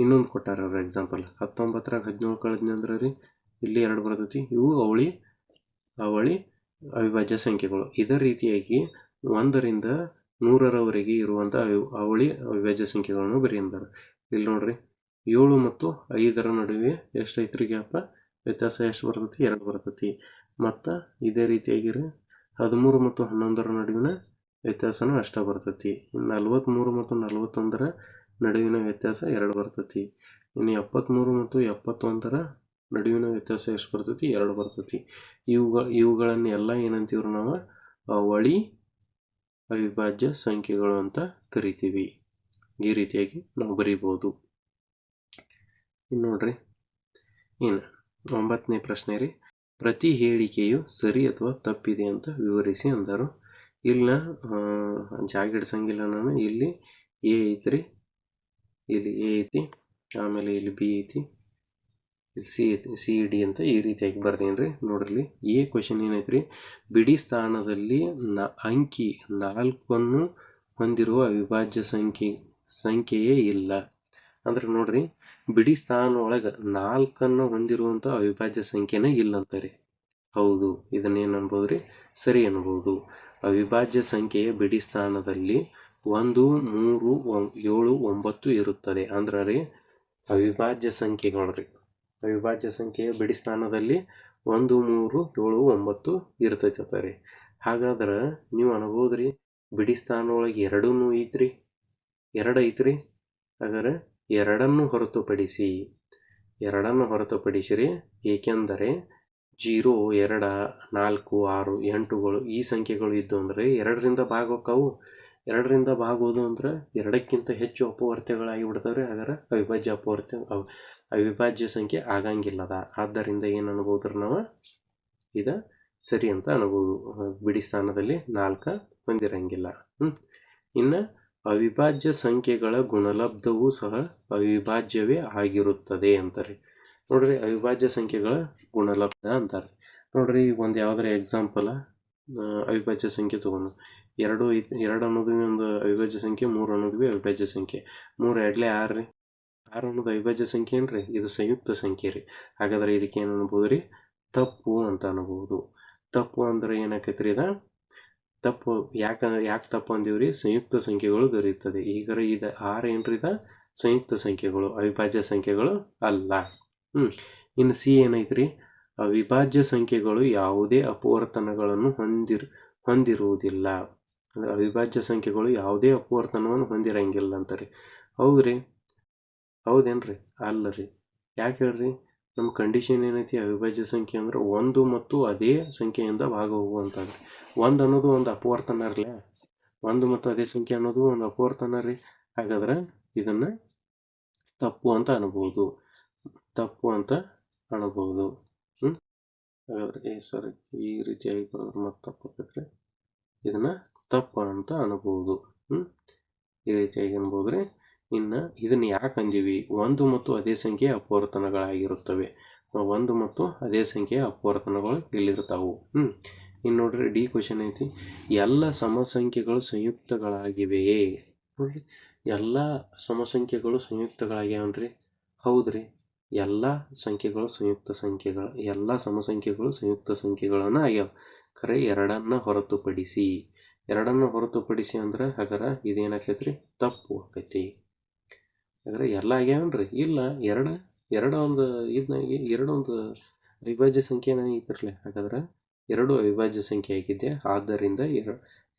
Speaker 1: ಇನ್ನೊಂದು ಕೊಟ್ಟಾರ ಅವ್ರ ಎಕ್ಸಾಂಪಲ್ ಹತ್ತೊಂಬತ್ತರಾಗ ಹದಿನೇಳು ಕಳೆದ್ನಿ ಅಂದ್ರೆ ರೀ, ಇಲ್ಲಿ ಎರಡು ಬರ್ತೈತಿ. ಇವು ಅವಳಿ ಅವಳಿ ಅವಿಭಾಜ್ಯ ಸಂಖ್ಯೆಗಳು. ಇದೇ ರೀತಿಯಾಗಿ ಒಂದರಿಂದ ನೂರರವರೆಗೆ ಇರುವಂಥ ಅವಿ- ಅವಳಿ ಅವಿಭಾಜ್ಯ ಸಂಖ್ಯೆಗಳನ್ನು ಬರೆಯಂದಾರ. ಇಲ್ಲಿ ನೋಡ್ರಿ, ಏಳು ಮತ್ತು ಐದರ ನಡುವೆ ಎಷ್ಟೈತ್ರಿ ಗ್ಯಾಪ ವ್ಯತ್ಯಾಸ ಎಷ್ಟು ಬರ್ತೈತಿ? ಎರಡು ಬರ್ತೈತಿ. ಮತ್ತು ಇದೇ ರೀತಿಯಾಗಿ ರೀ, ಹದಿಮೂರು ಮತ್ತು ಹನ್ನೊಂದರ ನಡುವಿನ ವ್ಯತ್ಯಾಸನೂ ಅಷ್ಟೇ ಬರ್ತೈತಿ. ನಲವತ್ತ್ಮೂರು ಮತ್ತು ನಲವತ್ತೊಂದರ ನಡುವಿನ ವ್ಯತ್ಯಾಸ ಎರಡು ಬರ್ತೈತಿ. ಇನ್ನು ಎಪ್ಪತ್ತ್ಮೂರು ಮತ್ತು ಎಪ್ಪತ್ತೊಂದರ ನಡುವಿನ ವ್ಯತ್ಯಾಸ ಎಷ್ಟು ಬರ್ತೈತಿ? ಎರಡು ಬರ್ತೈತಿ. ಇವುಗಳ ಇವುಗಳನ್ನು ಎಲ್ಲ ಏನಂತೀವ್ರಿ ನಾವು? ಅವಳಿ ಅವಿಭಾಜ್ಯ ಸಂಖ್ಯೆಗಳು ಅಂತ ಕರಿತೀವಿ. ಈ ರೀತಿಯಾಗಿ ನಾವು ಬರೀಬೋದು. ಇನ್ನು ನೋಡ್ರಿ. ಇನ್ನು ಒಂಬತ್ತನೇ ಪ್ರಶ್ನೆ ರೀ. ಪ್ರತಿ ಹೇಳಿಕೆಯು ಸರಿ ಅಥವಾ ತಪ್ಪಿದೆ ಅಂತ ವಿವರಿಸಿ ಅಂದರು. ಇಲ್ಲ ಜಾಗ ಹಿಡ್ಸಂಗಿಲ್ಲ ನಾನು. ಇಲ್ಲಿ ಎ ಐತ್ರಿ. ಇಲ್ಲಿ ಎ ಐತಿ, ಆಮೇಲೆ ಇಲ್ಲಿ ಬಿ ಐತಿ, ಇಲ್ಲಿ ಸಿ ಐತಿ, ಸಿ ಡಿ ಅಂತ ಈ ರೀತಿಯಾಗಿ ಬರ್ದೇನ್ರಿ ನೋಡ್ರಿ. ಎ ಕ್ವಶನ್ ಏನೈತ್ರಿ? ಬಿಡಿ ಸ್ಥಾನದಲ್ಲಿ ನ ಅಂಕಿ ನಾಲ್ಕನ್ನು ಹೊಂದಿರುವ ಅವಿಭಾಜ್ಯ ಸಂಖ್ಯೆ, ಸಂಖ್ಯೆಯೇ ಇಲ್ಲ. ಅಂದ್ರೆ ನೋಡ್ರಿ, ಬಿಡಿ ಸ್ಥಾನ ಒಳಗ ನಾಲ್ಕನ್ನು ಹೊಂದಿರುವಂತ ಅವಿಭಾಜ್ಯ ಸಂಖ್ಯೆನೇ ಇಲ್ಲ ಅಂತಾರೆ. ಹೌದು ಅನ್ಬೋದು ರೀ ಸರಿ ಅನ್ಬೋದು. ಅವಿಭಾಜ್ಯ ಸಂಖ್ಯೆಯ ಬಿಡಿ ಸ್ಥಾನದಲ್ಲಿ ಒಂದು, ಮೂರು ಏಳು, ಒಂಬತ್ತು ಇರುತ್ತದೆ. ಅಂದ್ರೆ ರೀ, ಅವಿಭಾಜ್ಯ ಸಂಖ್ಯೆಗಳು ರೀ. ಅವಿಭಾಜ್ಯ ಸಂಖ್ಯೆಯ ಬಿಡಿ ಸ್ಥಾನದಲ್ಲಿ ಒಂದು, ಮೂರು, ಏಳು, ಒಂಬತ್ತು ಇರ್ತೈತೆ ರೀ. ಹಾಗಾದ್ರೆ ನೀವು ಅನ್ಬೋದ್ರಿ ಬಿಡಿ ಸ್ಥಾನ ಒಳಗೆ ಎರಡೂ ಐತ್ರಿ. ಎರಡು ಐತ್ರಿ. ಹಾಗಾದ್ರೆ ಎರಡನ್ನು ಹೊರತುಪಡಿಸಿ, ಎರಡನ್ನು ಹೊರತುಪಡಿಸಿರಿ ಏಕೆಂದರೆ ಜೀರೋ, ಎರಡ, ನಾಲ್ಕು, ಆರು, ಎಂಟುಗಳು ಈ ಸಂಖ್ಯೆಗಳು ಇದ್ದು ಅಂದ್ರೆ ಎರಡರಿಂದ ಭಾಗ ಹೋಕ್ಕವು. ಎರಡರಿಂದ ಭಾಗುವುದು ಅಂದ್ರೆ ಎರಡಕ್ಕಿಂತ ಹೆಚ್ಚು ಅಪವರ್ತ್ಯಗಳಾಗಿ ಬಿಡ್ತಾವ್ರಿ, ಹಾಗಾದ್ರೆ ಅವಿಭಾಜ್ಯ ಅಪವರ್ತ್ಯ ಅವ್- ಅವಿಭಾಜ್ಯ ಸಂಖ್ಯೆ ಆಗಂಗಿಲ್ಲದ. ಆದ್ದರಿಂದ ಏನು ಅನ್ಬೋದ್ರ ನಾವು? ಇದ ಸರಿ ಅಂತ ಅನ್ಬೋದು. ಬಿಡಿ ಸ್ಥಾನದಲ್ಲಿ ನಾಲ್ಕ ಹೊಂದಿರಂಗಿಲ್ಲ. ಹ್ಮ್. ಇನ್ನ ಅವಿಭಾಜ್ಯ ಸಂಖ್ಯೆಗಳ ಗುಣಲಬ್ಧವೂ ಸಹ ಅವಿಭಾಜ್ಯವೇ ಆಗಿರುತ್ತದೆ ಅಂತಾರೆ. ನೋಡ್ರಿ, ಅವಿಭಾಜ್ಯ ಸಂಖ್ಯೆಗಳ ಗುಣಲಬ್ಧ ಅಂತಾರೆ. ನೋಡ್ರಿ ಒಂದ್ ಯಾವ್ದಾರ ಎಕ್ಸಾಂಪಲ್ ಅವಿಭಾಜ್ಯ ಸಂಖ್ಯೆ ತಗೊಂಡು. ಎರಡು ಐತ್- ಎರಡು ಅನ್ನೋದು ಒಂದು ಅವಿಭಾಜ್ಯ ಸಂಖ್ಯೆ, ಮೂರು ಅನ್ನೋದು ಭೀ ಅವಿಭಾಜ್ಯ ಸಂಖ್ಯೆ. ಮೂರು ಎರಡ್ಲೆ ಆರು ರೀ. ಆರು ಅನ್ನೋದು ಅವಿಭಾಜ್ಯ ಸಂಖ್ಯೆ ರೀ ಇದು ಸಂಯುಕ್ತ ಸಂಖ್ಯೆ ರೀ. ಹಾಗಾದ್ರೆ ಇದಕ್ಕೆ ಏನು ಅನ್ಬೋದು ರೀ? ತಪ್ಪು ಅಂತ ಅನ್ಬೋದು. ತಪ್ಪು ಅಂದ್ರೆ ರೀ ಇದು? ತಪ್ಪು ಯಾಕಂದ್ರೆ ಯಾಕೆ ತಪ್ಪು ಅಂದೀವ್ರಿ ಸಂಯುಕ್ತ ಸಂಖ್ಯೆಗಳು ದೊರೆಯುತ್ತದೆ. ಈಗ ಇದು ಆರ್ ಏನ್ರಿ ಇದು? ಸಂಯುಕ್ತ ಸಂಖ್ಯೆಗಳು, ಅವಿಭಾಜ್ಯ ಸಂಖ್ಯೆಗಳು ಅಲ್ಲ. ಹ್ಞೂ ಇನ್ನು ಸಿ ಏನೈತ್ರಿ? ಅವಿಭಾಜ್ಯ ಸಂಖ್ಯೆಗಳು ಯಾವುದೇ ಅಪವರ್ತನಗಳನ್ನು ಹೊಂದಿರ್, ಹೊಂದಿರುವುದಿಲ್ಲ. ಅವಿಭಾಜ್ಯ ಸಂಖ್ಯೆಗಳು ಯಾವುದೇ ಅಪವರ್ತನವನ್ನು ಹೊಂದಿರಂಗಿಲ್ಲ ಅಂತಾರೆ. ಹೌದ್ರಿ? ಹೌದೇನ್ರಿ? ಅಲ್ಲರಿ. ಯಾಕೆ ಹೇಳ್ರಿ? ನಮ್ಮ ಕಂಡೀಷನ್ ಏನೈತಿ? ಅವಿಭಾಜ್ಯ ಸಂಖ್ಯೆ ಅಂದ್ರೆ ಒಂದು ಮತ್ತು ಅದೇ ಸಂಖ್ಯೆಯಿಂದ ಭಾಗ ಹೋಗುವಂಥದ್ದು ಒಂದು ಅನ್ನೋದು ಒಂದು ಅಪವರ್ತನ ರೀ ಒಂದು ಮತ್ತು ಅದೇ ಸಂಖ್ಯೆ ಅನ್ನೋದು ಒಂದು ಅಪವರ್ತನ ರೀ ಹಾಗಾದ್ರೆ ಇದನ್ನು ತಪ್ಪು ಅಂತ ಅನ್ಬೋದು. ತಪ್ಪು ಅಂತ ಅನ್ಬೋದು. ಹ್ಞೂ ಹಾಗಾದ್ರೆ ಏ ಸರಿ ಈ ರೀತಿಯಾಗಿ ಮತ್ತೆ ತಪ್ಪು ಇದನ್ನ ತಪ್ಪು ಅಂತ ಅನ್ಬೋದು ಈ ರೀತಿಯಾಗಿ ಅನ್ಬೋದ್ರಿ ಇನ್ನು ಇದನ್ನ ಯಾಕೆ ಅಂದೀವಿ? ಒಂದು ಮತ್ತು ಅದೇ ಸಂಖ್ಯೆ ಅಪವರ್ತನಗಳಾಗಿರುತ್ತವೆ. ಒಂದು ಮತ್ತು ಅದೇ ಸಂಖ್ಯೆಯ ಅಪವರ್ತನಗಳು ಇಲ್ಲಿರ್ತಾವು ಹ್ಞೂ ಇನ್ನು ನೋಡ್ರಿ ಡಿ ಕ್ವಶನ್ ಐತಿ. ಎಲ್ಲ ಸಮಸಂಖ್ಯೆಗಳು ಸಂಯುಕ್ತಗಳಾಗಿವೆಯೇ? ನೋಡ್ರಿ. ಎಲ್ಲ ಸಮಸಂಖ್ಯೆಗಳು ಸಂಯುಕ್ತಗಳಾಗ್ಯಾವನ್ರಿ? ಹೌದ್ರಿ. ಎಲ್ಲ ಸಂಖ್ಯೆಗಳು ಸಂಯುಕ್ತ ಸಂಖ್ಯೆಗಳ, ಎಲ್ಲ ಸಮಸಂಖ್ಯೆಗಳು ಸಂಯುಕ್ತ ಸಂಖ್ಯೆಗಳನ್ನು ಆಗ್ಯಾವ. ಖರೆ ಎರಡನ್ನ ಹೊರತುಪಡಿಸಿ. ಎರಡನ್ನ ಹೊರತುಪಡಿಸಿ ಅಂದ್ರೆ ಹಾಗಾರ ಇದೇನಾಕೈತ್ರಿ ತಪ್ಪು ಆಕೈತಿ. ಅಂದ್ರೆ ಎಲ್ಲ ಆಗ್ಯಾವನ್ರಿ? ಇಲ್ಲ, ಎರಡ ಎರಡ ಒಂದು ಇದ್ನ, ಎರಡು ಒಂದು ಅವಿಭಾಜ್ಯ ಸಂಖ್ಯೆನ ಇದ್ರಲ್ಲ ಹಾಗಾದ್ರೆ? ಎರಡು ಅವಿಭಾಜ್ಯ ಸಂಖ್ಯೆ ಆಗಿದೆ ಆದ್ದರಿಂದ ಎರ,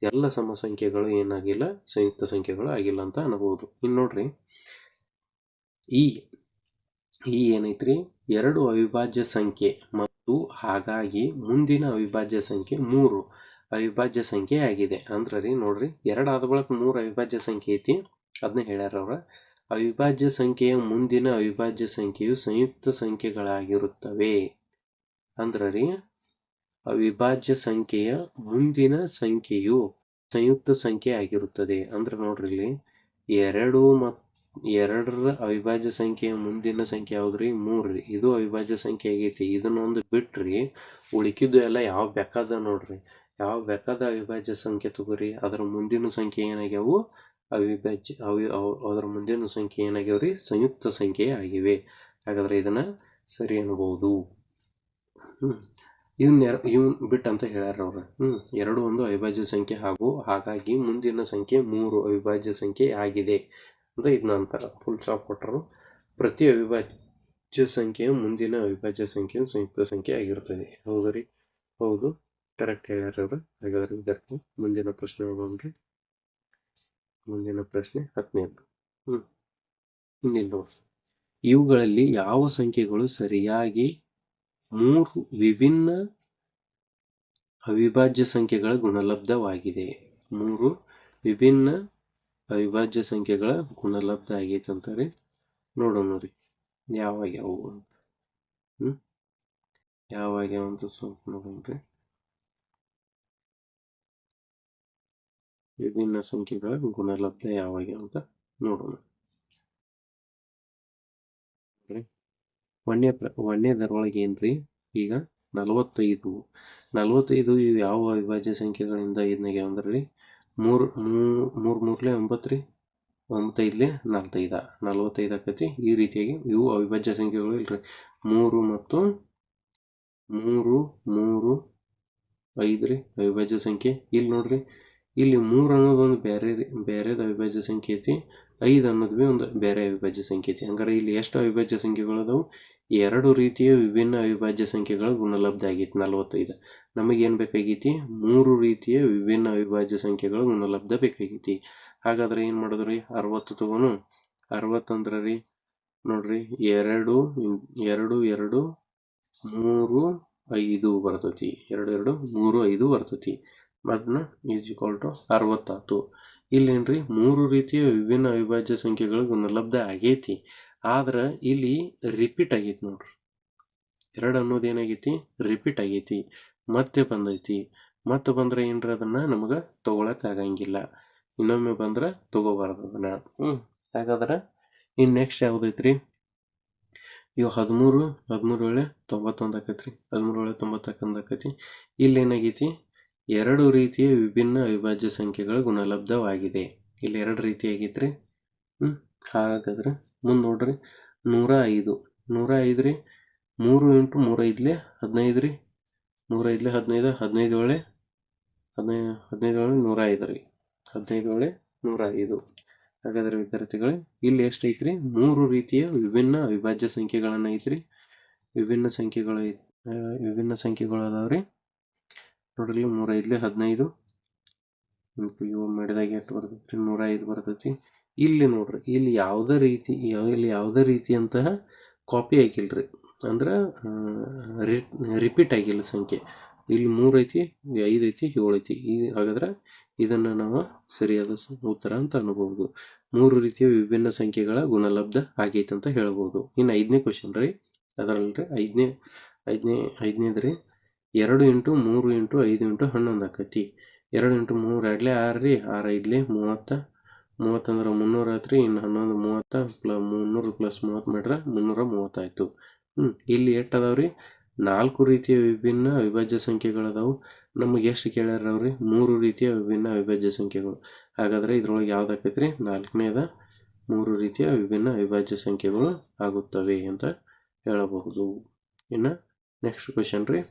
Speaker 1: ಎಲ್ಲ ಸಮಸಂಖ್ಯೆಗಳು ಏನಾಗಿಲ್ಲ, ಸಂಯುಕ್ತ ಸಂಖ್ಯೆಗಳು ಆಗಿಲ್ಲ ಅಂತ ಅನ್ಬೋದು. ಇನ್ನು ನೋಡ್ರಿ, ಈ ಈ ಏನೈತ್ರಿ? ಎರಡು ಅವಿಭಾಜ್ಯ ಸಂಖ್ಯೆ ಮತ್ತು ಹಾಗಾಗಿ ಮುಂದಿನ ಅವಿಭಾಜ್ಯ ಸಂಖ್ಯೆ ಮೂರು. ಅವಿಭಾಜ್ಯ ಸಂಖ್ಯೆ ಆಗಿದೆ. ಅಂದ್ರೆ ರೀ ನೋಡ್ರಿ, ಎರಡು ಆದ ಬಳಿಕ ಮೂರು ಅವಿಭಾಜ್ಯ ಸಂಖ್ಯೆ ಐತಿ. ಅದನ್ನ ಹೇಳ್ಯಾರ ಅವ್ರ. ಅವಿಭಾಜ್ಯ ಸಂಖ್ಯೆಯ ಮುಂದಿನ ಅವಿಭಾಜ್ಯ ಸಂಖ್ಯೆಯು ಸಂಯುಕ್ತ ಸಂಖ್ಯೆಗಳಾಗಿರುತ್ತವೆ. ಅಂದ್ರೆ ರೀ, ಅವಿಭಾಜ್ಯ ಸಂಖ್ಯೆಯ ಮುಂದಿನ ಸಂಖ್ಯೆಯು ಸಂಯುಕ್ತ ಸಂಖ್ಯೆ ಆಗಿರುತ್ತದೆ. ಅಂದ್ರೆ ನೋಡ್ರಿ ಇಲ್ಲಿ, ಎರಡು ಮತ್, ಎರಡರ ಅವಿಭಾಜ್ಯ ಸಂಖ್ಯೆಯ ಮುಂದಿನ ಸಂಖ್ಯೆ ಯಾವ್ದ್ರಿ? ಮೂರ್ರಿ ಇದು ಅವಿಭಾಜ್ಯ ಸಂಖ್ಯೆ ಆಗೈತಿ. ಇದನ್ನೊಂದು ಬಿಟ್ರಿ, ಉಳಿಕಿದ್ದು ಎಲ್ಲ ಯಾವ ಬೇಕಾದ ನೋಡ್ರಿ. ಯಾವ ಬೇಕಾದ ಅವಿಭಾಜ್ಯ ಸಂಖ್ಯೆ ತಗೋರಿ ಅದರ ಮುಂದಿನ ಸಂಖ್ಯೆ ಏನಾಗ್ಯಾವು? ಅವಿಭಾಜ್ಯ ಅವಿ ಅದರ ಮುಂದಿನ ಸಂಖ್ಯೆ ಏನಾಗ್ಯಾವ್ರಿ ಸಂಯುಕ್ತ ಸಂಖ್ಯೆ ಆಗಿವೆ. ಹಾಗಾದ್ರೆ ಇದನ್ನ ಸರಿ ಅನ್ಬೋದು. ಹ್ಞೂ ಇವನ್ ಎರ ಇವನ್ ಬಿಟ್ ಅಂತ ಹೇಳ್ಯಾರ ಅವ್ರ. ಹ್ಞೂ ಎರಡು ಒಂದು ಅವಿಭಾಜ್ಯ ಸಂಖ್ಯೆ ಹಾಗೂ ಹಾಗಾಗಿ ಮುಂದಿನ ಸಂಖ್ಯೆ ಮೂರು ಅವಿಭಾಜ್ಯ ಸಂಖ್ಯೆ ಆಗಿದೆ ಅಂತ ಇದನ್ನ ಅಂತಾರ. ಫುಲ್ ಸ್ಟಾಪ್ ಕೊಟ್ಟರು ಪ್ರತಿ ಅವಿಭಾಜ್ಯ ಸಂಖ್ಯೆ ಮುಂದಿನ ಅವಿಭಾಜ್ಯ ಸಂಖ್ಯೆಯು ಸಂಯುಕ್ತ ಸಂಖ್ಯೆ ಆಗಿರುತ್ತದೆ ರೀ? ಹೌದು. ಕರೆಕ್ಟ್ ಹೇಳಿರೋದು ಹಾಗಾದರೆ ವಿದ್ಯಾರ್ಥಿ ಮುಂದಿನ ಪ್ರಶ್ನೆ ಹೋಗೋಣ್ರಿ ಮುಂದಿನ ಪ್ರಶ್ನೆ ಹತ್ತನೇದು ಹ್ಮ್. ನೋಡಿ. ಇವುಗಳಲ್ಲಿ ಯಾವ ಸಂಖ್ಯೆಗಳು ಸರಿಯಾಗಿ ಮೂರು ವಿಭಿನ್ನ ಅವಿಭಾಜ್ಯ ಸಂಖ್ಯೆಗಳ ಗುಣಲಬ್ಧವಾಗಿದೆ? ಮೂರು ವಿಭಿನ್ನ ಅವಿಭಾಜ್ಯ ಸಂಖ್ಯೆಗಳ ಗುಣಲಬ್ಧ ಆಗೈತೆ ಅಂತಾರೆ. ನೋಡೋಣ ಯಾವಾಗ ಯಾವ ಹ್ಮ್. ಯಾವಾಗ ಯಾವ ಅಂತ ಸ್ವಲ್ಪ ನೋಡೋಣ್ರಿ ವಿಭಿನ್ನ ಸಂಖ್ಯೆಗಳ ಗುಣಲಬ್ಧ ಯಾವಾಗ ಅಂತ ನೋಡೋಣ ಒಂದನೇ ಪ್ರ ದರೊಳಗೆ ಏನ್ರಿ ಈಗ ನಲವತ್ತೈದು ನಲವತ್ತೈದು ಇವು ಯಾವ ಅವಿಭಾಜ್ಯ ಸಂಖ್ಯೆಗಳಿಂದ ಇದನ್ನಾಗೆ ರೀ ಮೂರು ಮೂರು ಮೂರ್ಲೆ ಒಂಬತ್ತು ರೀ ಒಂಬತ್ತೈದ್ಲೆ ನಾಲ್ಕೈದ ನಲವತ್ತೈದು ಆಕತಿ ಈ ರೀತಿಯಾಗಿ ಇವು ಅವಿಭಾಜ್ಯ ಸಂಖ್ಯೆಗಳು ಇಲ್ರಿ ಮೂರು ಮತ್ತು ಮೂರು ಮೂರು ಐದು ರೀ ಅವಿಭಾಜ್ಯ ಸಂಖ್ಯೆ ಇಲ್ಲಿ ನೋಡ್ರಿ ಇಲ್ಲಿ ಮೂರು ಅನ್ನೋದು ಒಂದು ಬೇರೆ ಬೇರೆದ ಅವಿಭಾಜ್ಯ ಸಂಖ್ಯೆ ಐತಿ ಐದು ಅನ್ನೋದು ಭೀ ಒಂದು ಬೇರೆ ಅವಿಭಾಜ್ಯ ಸಂಖ್ಯೆ ಐತಿ ಹಂಗಾರೆ ಇಲ್ಲಿ ಎಷ್ಟು ಅವಿಭಾಜ್ಯ ಸಂಖ್ಯೆಗಳು ಅದಾವು? ಎರಡು ರೀತಿಯ ವಿಭಿನ್ನ ಅವಿಭಾಜ್ಯ ಸಂಖ್ಯೆಗಳ ಗುಣಲಬ್ಧ ಆಗೈತಿ ನಲವತ್ತೈದು. ನಮಗೇನು ಬೇಕಾಗೈತಿ ಮೂರು ರೀತಿಯ ವಿಭಿನ್ನ ಅವಿಭಾಜ್ಯ ಸಂಖ್ಯೆಗಳ ಗುಣಲಬ್ಧ ಬೇಕಾಗೈತಿ ಹಾಗಾದ್ರೆ ಏನು ಮಾಡಿದ್ರಿ? ಅರವತ್ತು ತಗೋನು ಅರವತ್ತು ಅಂದ್ರೆ ರೀ. ನೋಡ್ರಿ, ಎರಡು ಎರಡು ಎರಡು, ಮೂರು, ಐದು ಬರ್ತೈತಿ. ಎರಡು ಎರಡು, ಮೂರು, ಐದು ಬರ್ತೈತಿ. ಅದನ್ನ ಈಸ್ ಈಕ್ವಲ್ ಟು ಅರವತ್ತಾತು. ಇಲ್ಲೇನ್ರಿ? ಮೂರು ರೀತಿಯ ವಿಭಿನ್ನ ಅವಿಭಾಜ್ಯ ಸಂಖ್ಯೆಗಳು ಗುಣಲಬ್ಧ ಆಗೈತಿ. ಆದ್ರೆ ಇಲ್ಲಿ ರಿಪೀಟ್ ಆಗೈತಿ ನೋಡ್ರಿ. ಎರಡು ಅನ್ನೋದು ಏನಾಗೈತಿ? ರಿಪೀಟ್ ಆಗೈತಿ. ಮತ್ತೆ ಬಂದೈತಿ. ಮತ್ತೆ ಬಂದ್ರೆ ಏನ್ರಿ ಅದನ್ನ ನಮಗೆ ತಗೊಳಕ್ ಆಗಂಗಿಲ್ಲ. ಇನ್ನೊಮ್ಮೆ ಬಂದ್ರೆ ತಗೋಬಾರ್ದು ಅದನ್ನ. ಹ್ಮ್. ಹಾಗಾದ್ರೆ ಇನ್ ನೆಕ್ಸ್ಟ್ ಯಾವ್ದೈತ್ರಿ? ಇವು ಹದಿಮೂರು ಹದಿಮೂರು ವೇಳೆ ತೊಂಬತ್ತೊಂದು ಆಕೈತ್ರಿ. ಹದಿಮೂರು ವೇಳೆ ತೊಂಬತ್ತೊಂದು ಆಕೈತಿ ಇಲ್ಲಿ ಏನಾಗೈತಿ ಎರಡು ರೀತಿಯ ವಿಭಿನ್ನ ಅವಿಭಾಜ್ಯ ಸಂಖ್ಯೆಗಳ ಗುಣಲಬ್ಧವಾಗಿದೆ. ಇಲ್ಲಿ ಎರಡು ರೀತಿ ಆಗೈತ್ರಿ ಹ್ಞೂ ಹಾಗಾದ್ರೆ ಮುಂದೆ ನೋಡ್ರಿ. ನೂರ ಐದು. ನೂರ ಐದು ರೀ, ಮೂರು ಇಂಟು ಮೂರು ಐದ್ಲೆ ಹದಿನೈದು ರೀ. ನೂರ ಐದ್ಲೆ ಹದಿನೈದು ಹದಿನೈದು ವೇಳೆ ಹದಿನೈದು ಹದಿನೈದು ವೇಳೆ ನೂರ ಐದು ರೀ. ಹದಿನೈದು ವೇಳೆ ನೂರ ಐದು. ಹಾಗಾದ್ರೆ ವಿದ್ಯಾರ್ಥಿಗಳೇ, ಇಲ್ಲಿ ಎಷ್ಟು ಐತ್ರಿ? ಮೂರು ರೀತಿಯ ವಿಭಿನ್ನ ಅವಿಭಾಜ್ಯ ಸಂಖ್ಯೆಗಳನ್ನು ಐತ್ರಿ. ವಿಭಿನ್ನ ಸಂಖ್ಯೆಗಳು ವಿಭಿನ್ನ ಸಂಖ್ಯೆಗಳು ಅದಾವ್ರಿ. ನೋಡ್ರಿ ನೂರ ಮೂರ ಐದ್ಲೆ ಹದಿನೈದು. ಇಂಟು ಇವು ಮಾಡಿದಾಗ ಎಷ್ಟು ಬರ್ತೈತಿ ನೂರ ಐದು ಬರ್ತೈತಿ. ಇಲ್ಲಿ ನೋಡ್ರಿ, ಇಲ್ಲಿ ಯಾವುದೇ ರೀತಿ ಇಲ್ಲಿ ಯಾವುದೇ ರೀತಿಯಂತಹ ಕಾಪಿ ಆಗಿಲ್ರಿ ಅಂದ್ರೆ ರಿಪೀಟ್ ಆಗಿಲ್ಲ ಸಂಖ್ಯೆ. ಇಲ್ಲಿ ಮೂರು ಐತಿ ಐದು ಐತಿ ಏಳು ಐತಿ ಈ, ಹಾಗಾದ್ರೆ ಇದನ್ನ ನಾವು ಸರಿಯಾದ ಉತ್ತರ ಅಂತ ಅನ್ಬಹುದು ಮೂರು ರೀತಿಯ ವಿಭಿನ್ನ ಸಂಖ್ಯೆಗಳ ಗುಣಲಬ್ಧ ಆಗೈತೆ ಅಂತ ಹೇಳ್ಬೋದು ಇನ್ನು ಐದನೇ ಕ್ವಶನ್ ರೀ. ಅದರಲ್ಲಿ ಐದನೇ ಐದನೇ, ಐದನೇದ್ರಿ. ಎರಡು ಇಂಟು ಮೂರು ಇಂಟು ಐದು ಇಂಟು ಹನ್ನೊಂದು ಆಕತಿ. ಎರಡು ಇಂಟು ಮೂರು ಎರಡ್ಲೆ ಆರು ರೀ, ಆರು ಐದ್ಲಿ ಮೂವತ್ತ. ಮೂವತ್ತಂದ್ರೆ ಮುನ್ನೂರ ಆಯ್ತು ರೀ ಇನ್ನು ಹನ್ನೊಂದು ಮೂವತ್ತ ಪ್ಲ, ಮುನ್ನೂರು ಪ್ಲಸ್ ಮೂವತ್ತು ಮಾಡ್ರೆ ಮುನ್ನೂರ ಮೂವತ್ತಾಯಿತು. ಹ್ಞೂ ಇಲ್ಲಿ ಎಷ್ಟು ಅದಾವೆ ರೀ ನಾಲ್ಕು ರೀತಿಯ ವಿಭಿನ್ನ ಅವಿಭಾಜ್ಯ ಸಂಖ್ಯೆಗಳದಾವು. ನಮಗೆ ಎಷ್ಟು ಕೇಳ್ಯಾರವ್ರಿ? ಮೂರು ರೀತಿಯ ವಿಭಿನ್ನ ಅವಿಭಾಜ್ಯ ಸಂಖ್ಯೆಗಳು. ಹಾಗಾದ್ರೆ ಇದ್ರೊಳಗೆ ಯಾವ್ದಾಕೈತ್ರಿ? ನಾಲ್ಕನೇದ ಮೂರು ರೀತಿಯ ವಿಭಿನ್ನ ಅವಿಭಾಜ್ಯ ಸಂಖ್ಯೆಗಳು ಆಗುತ್ತವೆ ಅಂತ ಹೇಳಬಹುದು. ಇನ್ನು ನೆಕ್ಸ್ಟ್ ಕ್ವಶನ್ ರೀ.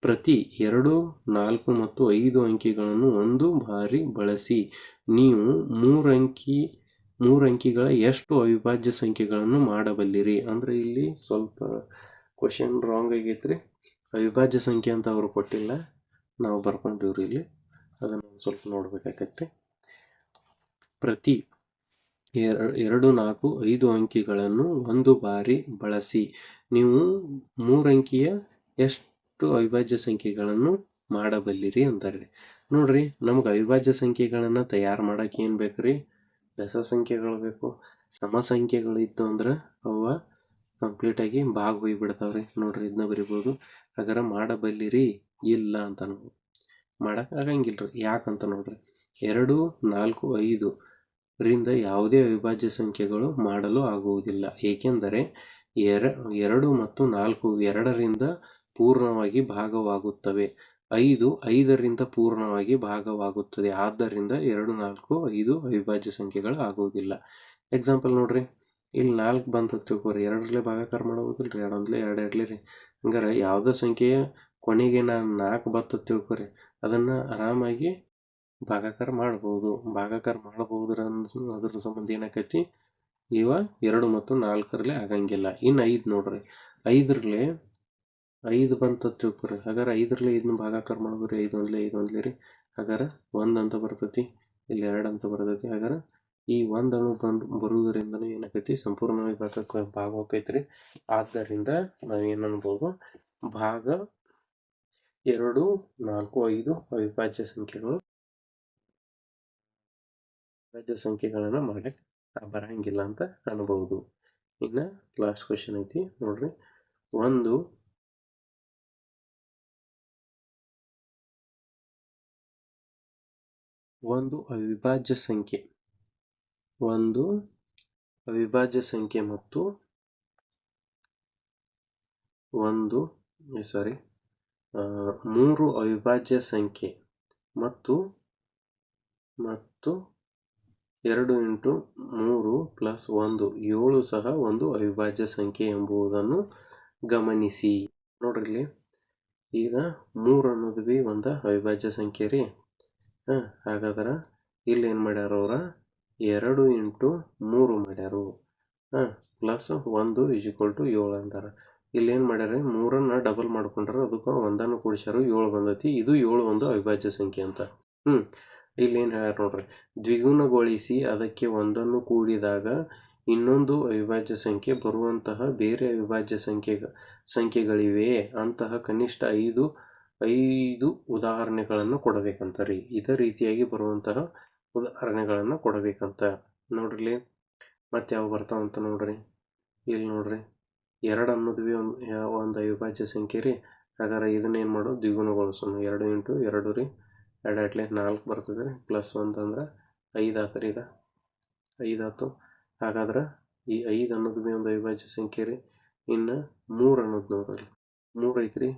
Speaker 1: ಪ್ರತಿ ಎರಡು, ನಾಲ್ಕು ಮತ್ತು ಐದು ಅಂಕಿಗಳನ್ನು ಒಂದು ಬಾರಿ ಬಳಸಿ. ನೀವು ಮೂರು ಅಂಕಿ ಮೂರು ಅಂಕಿಗಳ ಎಷ್ಟು ಅವಿಭಾಜ್ಯ ಸಂಖ್ಯೆಗಳನ್ನು ಮಾಡಬಲ್ಲಿರಿ? ಅಂದ್ರೆ ಇಲ್ಲಿ ಸ್ವಲ್ಪ ಕ್ವಶನ್ ರಾಂಗ್ ಆಗೈತ್ರಿ. ಅವಿಭಾಜ್ಯ ಸಂಖ್ಯೆ ಅಂತ ಅವರು ಕೊಟ್ಟಿಲ್ಲ. ನಾವು ಬರ್ಕೊಂಡಿವ್ರಿ ಇಲ್ಲಿ. ಅದನ್ನು ಸ್ವಲ್ಪ ನೋಡಬೇಕಾಗತ್ತೆ. ಪ್ರತಿ ಎರ- ಎರಡು, ನಾಲ್ಕು, ಐದು ಅಂಕಿಗಳನ್ನು ಒಂದು ಬಾರಿ ಬಳಸಿ. ನೀವು ಮೂರಂಕಿಯ ಎಷ್ಟು ಅವಿಭಾಜ್ಯ ಸಂಖ್ಯೆಗಳನ್ನು ಮಾಡಬಲ್ಲಿರಿ ಅಂತಾರೆ. ನೋಡ್ರಿ, ನಮ್ಗೆ ಅವಿಭಾಜ್ಯ ಸಂಖ್ಯೆಗಳನ್ನ ತಯಾರು ಮಾಡಕ್ ಏನ್ ಬೇಕ್ರಿ? ಬೆಸ ಸಂಖ್ಯೆಗಳು ಬೇಕು. ಸಮ ಸಂಖ್ಯೆಗಳು ಇತ್ತು ಅಂದ್ರ ಅವ ಕಂಪ್ಲೀಟ್ ಆಗಿ ಭಾಗ ಹೋಗ್ಬಿಡ್ತಾವ್ರಿ ನೋಡ್ರಿ ಇದನ್ನ ಬರಿಬೋದು. ಅದರ ಮಾಡಬಲ್ಲಿರಿ, ಇಲ್ಲ ಅಂತ ನಾವು ಮಾಡಕ್ ಆಗಂಗಿಲ್ರಿ, ಯಾಕಂತ ನೋಡ್ರಿ. ಎರಡು, ನಾಲ್ಕು, ಐದು ರಿಂದ ಯಾವುದೇ ಅವಿಭಾಜ್ಯ ಸಂಖ್ಯೆಗಳು ಮಾಡಲು ಆಗುವುದಿಲ್ಲ. ಏಕೆಂದರೆ, ಎರ, ಎರಡು ಮತ್ತು ನಾಲ್ಕು ಎರಡರಿಂದ ಪೂರ್ಣವಾಗಿ ಭಾಗವಾಗುತ್ತವೆ. ಐದು, ಐದರಿಂದ ಪೂರ್ಣವಾಗಿ ಭಾಗವಾಗುತ್ತದೆ. ಆದ್ದರಿಂದ ಎರಡು, ನಾಲ್ಕು, ಐದು ಅವಿಭಾಜ್ಯ ಸಂಖ್ಯೆಗಳು ಆಗುವುದಿಲ್ಲ. ಎಕ್ಸಾಂಪಲ್ ನೋಡ್ರಿ. ಇಲ್ಲಿ ನಾಲ್ಕು ಬಂತ ತಿಳ್ಕೊರಿ. ಎರಡರಲ್ಲೇ ಭಾಗಾಕಾರ ರೀ ಎರಡೊಂದ್ಲೆ ಎರಡು ಇರಲಿ ರೀ. ಹಂಗಾರೆ ಯಾವುದೋ ಸಂಖ್ಯೆಯ ಕೊನೆಗೆ ನಾನು ನಾಲ್ಕು ಬತ್ತ ತಿಳ್ಕೊರಿ. ಅದನ್ನು ಆರಾಮಾಗಿ ಭಾಗಾಕಾರ ಮಾಡಬಹುದು ಭಾಗಾಕಾರ ಮಾಡಬಹುದ್ರ ಅದ್ರ ಸಂಬಂಧ ಏನಾಕೈತಿ? ಇವ ಎರಡು ಮತ್ತು ನಾಲ್ಕರಲ್ಲೇ ಆಗಂಗಿಲ್ಲ. ಇನ್ನು ಐದು ನೋಡ್ರಿ. ಐದರಲ್ಲೇ ಐದು ಬಂತು ತಿಳ್ಕೊರಿ ಹಾಗಾದ್ರೆ ಐದರಲ್ಲಿ ಇದನ್ನ ಭಾಗಾಕಾರ ರೀ ಐದು ಒಂದ್ಲೆ ಐದು ಒಂದ್ಲೆ ರೀ. ಹಾಗಾದ್ರೆ ಒಂದು ಅಂತ ಬರ್ತೈತಿ, ಇಲ್ಲಿ ಎರಡು ಅಂತ ಬರ್ತೈತಿ. ಹಾಗಾದ್ರೆ ಈ ಒಂದು ಅಣು ಬಂದು ಬರುವುದರಿಂದನೂ ಏನಾಕೈತಿ ಸಂಪೂರ್ಣವಾಗಿ ಭಾಗ ಭಾಗ ಹೋಕೈತ್ರಿ ಆದ್ದರಿಂದ ನಾವೇನು ಅನ್ಬೋದು, ಭಾಗ ಎರಡು, ನಾಲ್ಕು, ಐದು ಅವಿಭಾಜ್ಯ ಸಂಖ್ಯೆಗಳು. ಅವಿಭಾಜ್ಯ ಸಂಖ್ಯೆಗಳನ್ನು ಮಾಡಕ್ಕೆ ಬರಂಗಿಲ್ಲ ಅಂತ ಅನ್ಬೋದು. ಇನ್ನು ಲಾಸ್ಟ್ ಕ್ವಶನ್ ಐತಿ, ನೋಡ್ರಿ. ಒಂದು ಒಂದು ಅವಿಭಾಜ್ಯ ಸಂಖ್ಯೆ. ಒಂದು ಅವಿಭಾಜ್ಯ ಸಂಖ್ಯೆ ಮತ್ತು ಒಂದು ಸಾರಿ ಮೂರು ಅವಿಭಾಜ್ಯ ಸಂಖ್ಯೆ ಮತ್ತು ಮತ್ತು ಎರಡು ಇಂಟು ಮೂರು ಪ್ಲಸ್ ಒಂದು, ಏಳು ಸಹ ಒಂದು ಅವಿಭಾಜ್ಯ ಸಂಖ್ಯೆ ಎಂಬುದನ್ನು ಗಮನಿಸಿ. ನೋಡ್ರಿ ಈಗ ಮೂರು ಅನ್ನೋದು ಬಿ ಒಂದು ಅವಿಭಾಜ್ಯ ಸಂಖ್ಯೆ ರೀ. ಹಾ, ಹಾಗಾದ್ರೆ ಇಲ್ಲಿ ಏನು ಮಾಡ್ಯಾರ ಅವ್ರು? ಎರಡು ಇಂಟು ಮೂರು ಮಾಡ್ಯಾರು. ಹಾಂ ಪ್ಲಸ್ ಒಂದು ಇಸ್ ಈಕ್ವಲ್ ಟು ಏಳು ಅಂತಾರೆ ಇಲ್ಲಿ ಏನು ಮಾಡ್ಯಾರ? ಮೂರನ್ನು ಡಬಲ್ ಮಾಡ್ಕೊಂಡ್ರೆ ಅದಕ್ಕೆ ಒಂದನ್ನು ಕೂಡಿಸ್ಯಾರು, ಏಳು ಬಂದೈತಿ. ಇದು ಏಳು ಒಂದು ಅವಿಭಾಜ್ಯ ಸಂಖ್ಯೆ ಅಂತ. ಹ್ಞೂ ಏನು ಹೇಳ್ಯಾರ ನೋಡ್ರಿ? ದ್ವಿಗುಣಗೊಳಿಸಿ ಅದಕ್ಕೆ ಒಂದನ್ನು ಕೂಡಿದಾಗ ಇನ್ನೊಂದು ಅವಿಭಾಜ್ಯ ಸಂಖ್ಯೆ ಬರುವಂತಹ ಬೇರೆ ಅವಿಭಾಜ್ಯ ಸಂಖ್ಯೆ ಸಂಖ್ಯೆಗಳಿವೆ. ಅಂತಹ ಕನಿಷ್ಠ ಐದು ಐದು ಉದಾಹರಣೆಗಳನ್ನು ಕೊಡಬೇಕಂತ ರೀ ಇದೇ ರೀತಿಯಾಗಿ ಬರುವಂತಹ ಉದಾಹರಣೆಗಳನ್ನು ಕೊಡಬೇಕಂತ. ನೋಡ್ರಿ ಮತ್ತೆ ಯಾವ ಬರ್ತಾವ ಅಂತ ನೋಡ್ರಿ. ಇಲ್ಲಿ ನೋಡ್ರಿ, ಎರಡು ಅನ್ನೋದು ಭೀ ಒಂದು ಒಂದು ಅವಿಭಾಜ್ಯ ಸಂಖ್ಯೆ ರೀ. ಹಾಗಾದ್ರೆ ಇದನ್ನ ಏನು ಮಾಡೋದು ದ್ವಿಗುಣಗೊಳಿಸೋಣ. ಎರಡು ಇಂಟು ಎರಡು ರೀ. ಎರಡು ಅಟ್ಲೆ ನಾಲ್ಕು ಬರ್ತದೆ ರೀ. ಪ್ಲಸ್ ಒಂದು ಅಂದ್ರೆ ಐದು ರೀ ಈಗ ಐದು ಆತು. ಹಾಗಾದ್ರೆ ಈ ಐದು ಅನ್ನೋದು ಭೀ ಒಂದು ಅವಿಭಾಜ್ಯ ಸಂಖ್ಯೆ ರೀ. ಇನ್ನು ಮೂರು ಅನ್ನೋದು ನೋಡ್ರಿ. ಮೂರು ಐತ್ರಿ.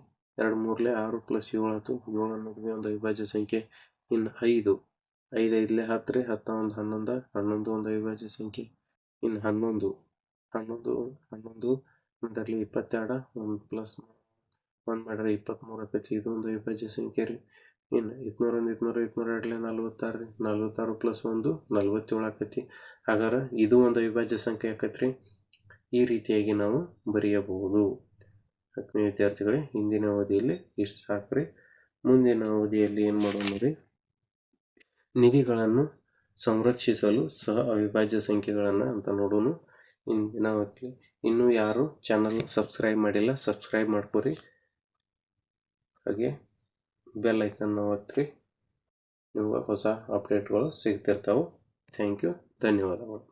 Speaker 1: ಎರಡು ಮೂರ್ಲೆ ಆರು ಪ್ಲಸ್ ಏಳು ಆಯ್ತು ಏಳು ಅನ್ನೋದು ಒಂದು ಅವಿಭಾಜ್ಯ ಸಂಖ್ಯೆ ಇನ್ನು ಐದು. ಐದು, ಐದಲೇ ಹತ್ತು ರೀ, ಹತ್ತ ಒಂದು ಹನ್ನೊಂದು ಹನ್ನೊಂದು ಒಂದು ಅವಿಭಾಜ್ಯ ಸಂಖ್ಯೆ ಇನ್ನು ಹನ್ನೊಂದು. ಹನ್ನೊಂದು ಹನ್ನೊಂದು ಅದರಲ್ಲಿ ಇಪ್ಪತ್ತೆರಡು, ಒಂದು ಪ್ಲಸ್ ಒಂದು ಮಾಡಿದ್ರೆ ಇಪ್ಪತ್ತ್ಮೂರು ಆಕೈತಿ. ಇದು ಒಂದು ಅವಿಭಾಜ್ಯ ಸಂಖ್ಯೆ ರೀ. ಇನ್ನು ಇತ್ನೂರ ಒಂದು ಇತ್ನೂರ ಇತ್ನೂರ ಎರಡಲೆ ನಲ್ವತ್ತಾರು ರೀ. ನಲ್ವತ್ತಾರು ಪ್ಲಸ್ ಒಂದು ನಲ್ವತ್ತೇಳು ಆಕೈತಿ. ಹಾಗಾರೆ ಇದು ಒಂದು ಅವಿಭಾಜ್ಯ ಸಂಖ್ಯೆ ಆಕೈತಿ ರೀ ಈ ರೀತಿಯಾಗಿ ನಾವು ಬರೆಯಬಹುದು. ಹತ್ತನೇ ವಿದ್ಯಾರ್ಥಿಗಳೇ, ಹಿಂದಿನ ಅವಧಿಯಲ್ಲಿ ಇಷ್ಟು ಸಾಕ್ರಿ? ಮುಂದಿನ ಅವಧಿಯಲ್ಲಿ ಏನು ಮಾಡೋಣ ರೀ ನಿಧಿಗಳನ್ನು ಸಂರಕ್ಷಿಸಲು ಸಹ ಅವಿಭಾಜ್ಯ ಸಂಖ್ಯೆಗಳನ್ನು ಅಂತ ನೋಡೋಣ. ಇಂದಿನ ಅವಧಿಯಲ್ಲಿ ಇನ್ನೂ ಯಾರು ಚಾನಲ್ ಸಬ್ಸ್ಕ್ರೈಬ್ ಮಾಡಿಲ್ಲ ಸಬ್ಸ್ಕ್ರೈಬ್ ಮಾಡ್ಕೊರಿ. ಹಾಗೆ ಬೆಲ್ ಐಕನ್ ಒತ್ತಿರಿ ನಿಮ್ಗೆ ಹೊಸ ಅಪ್ಡೇಟ್ಗಳು ಸಿಗ್ತಿರ್ತಾವೆ. ಥ್ಯಾಂಕ್ ಯು ಧನ್ಯವಾದಗಳು.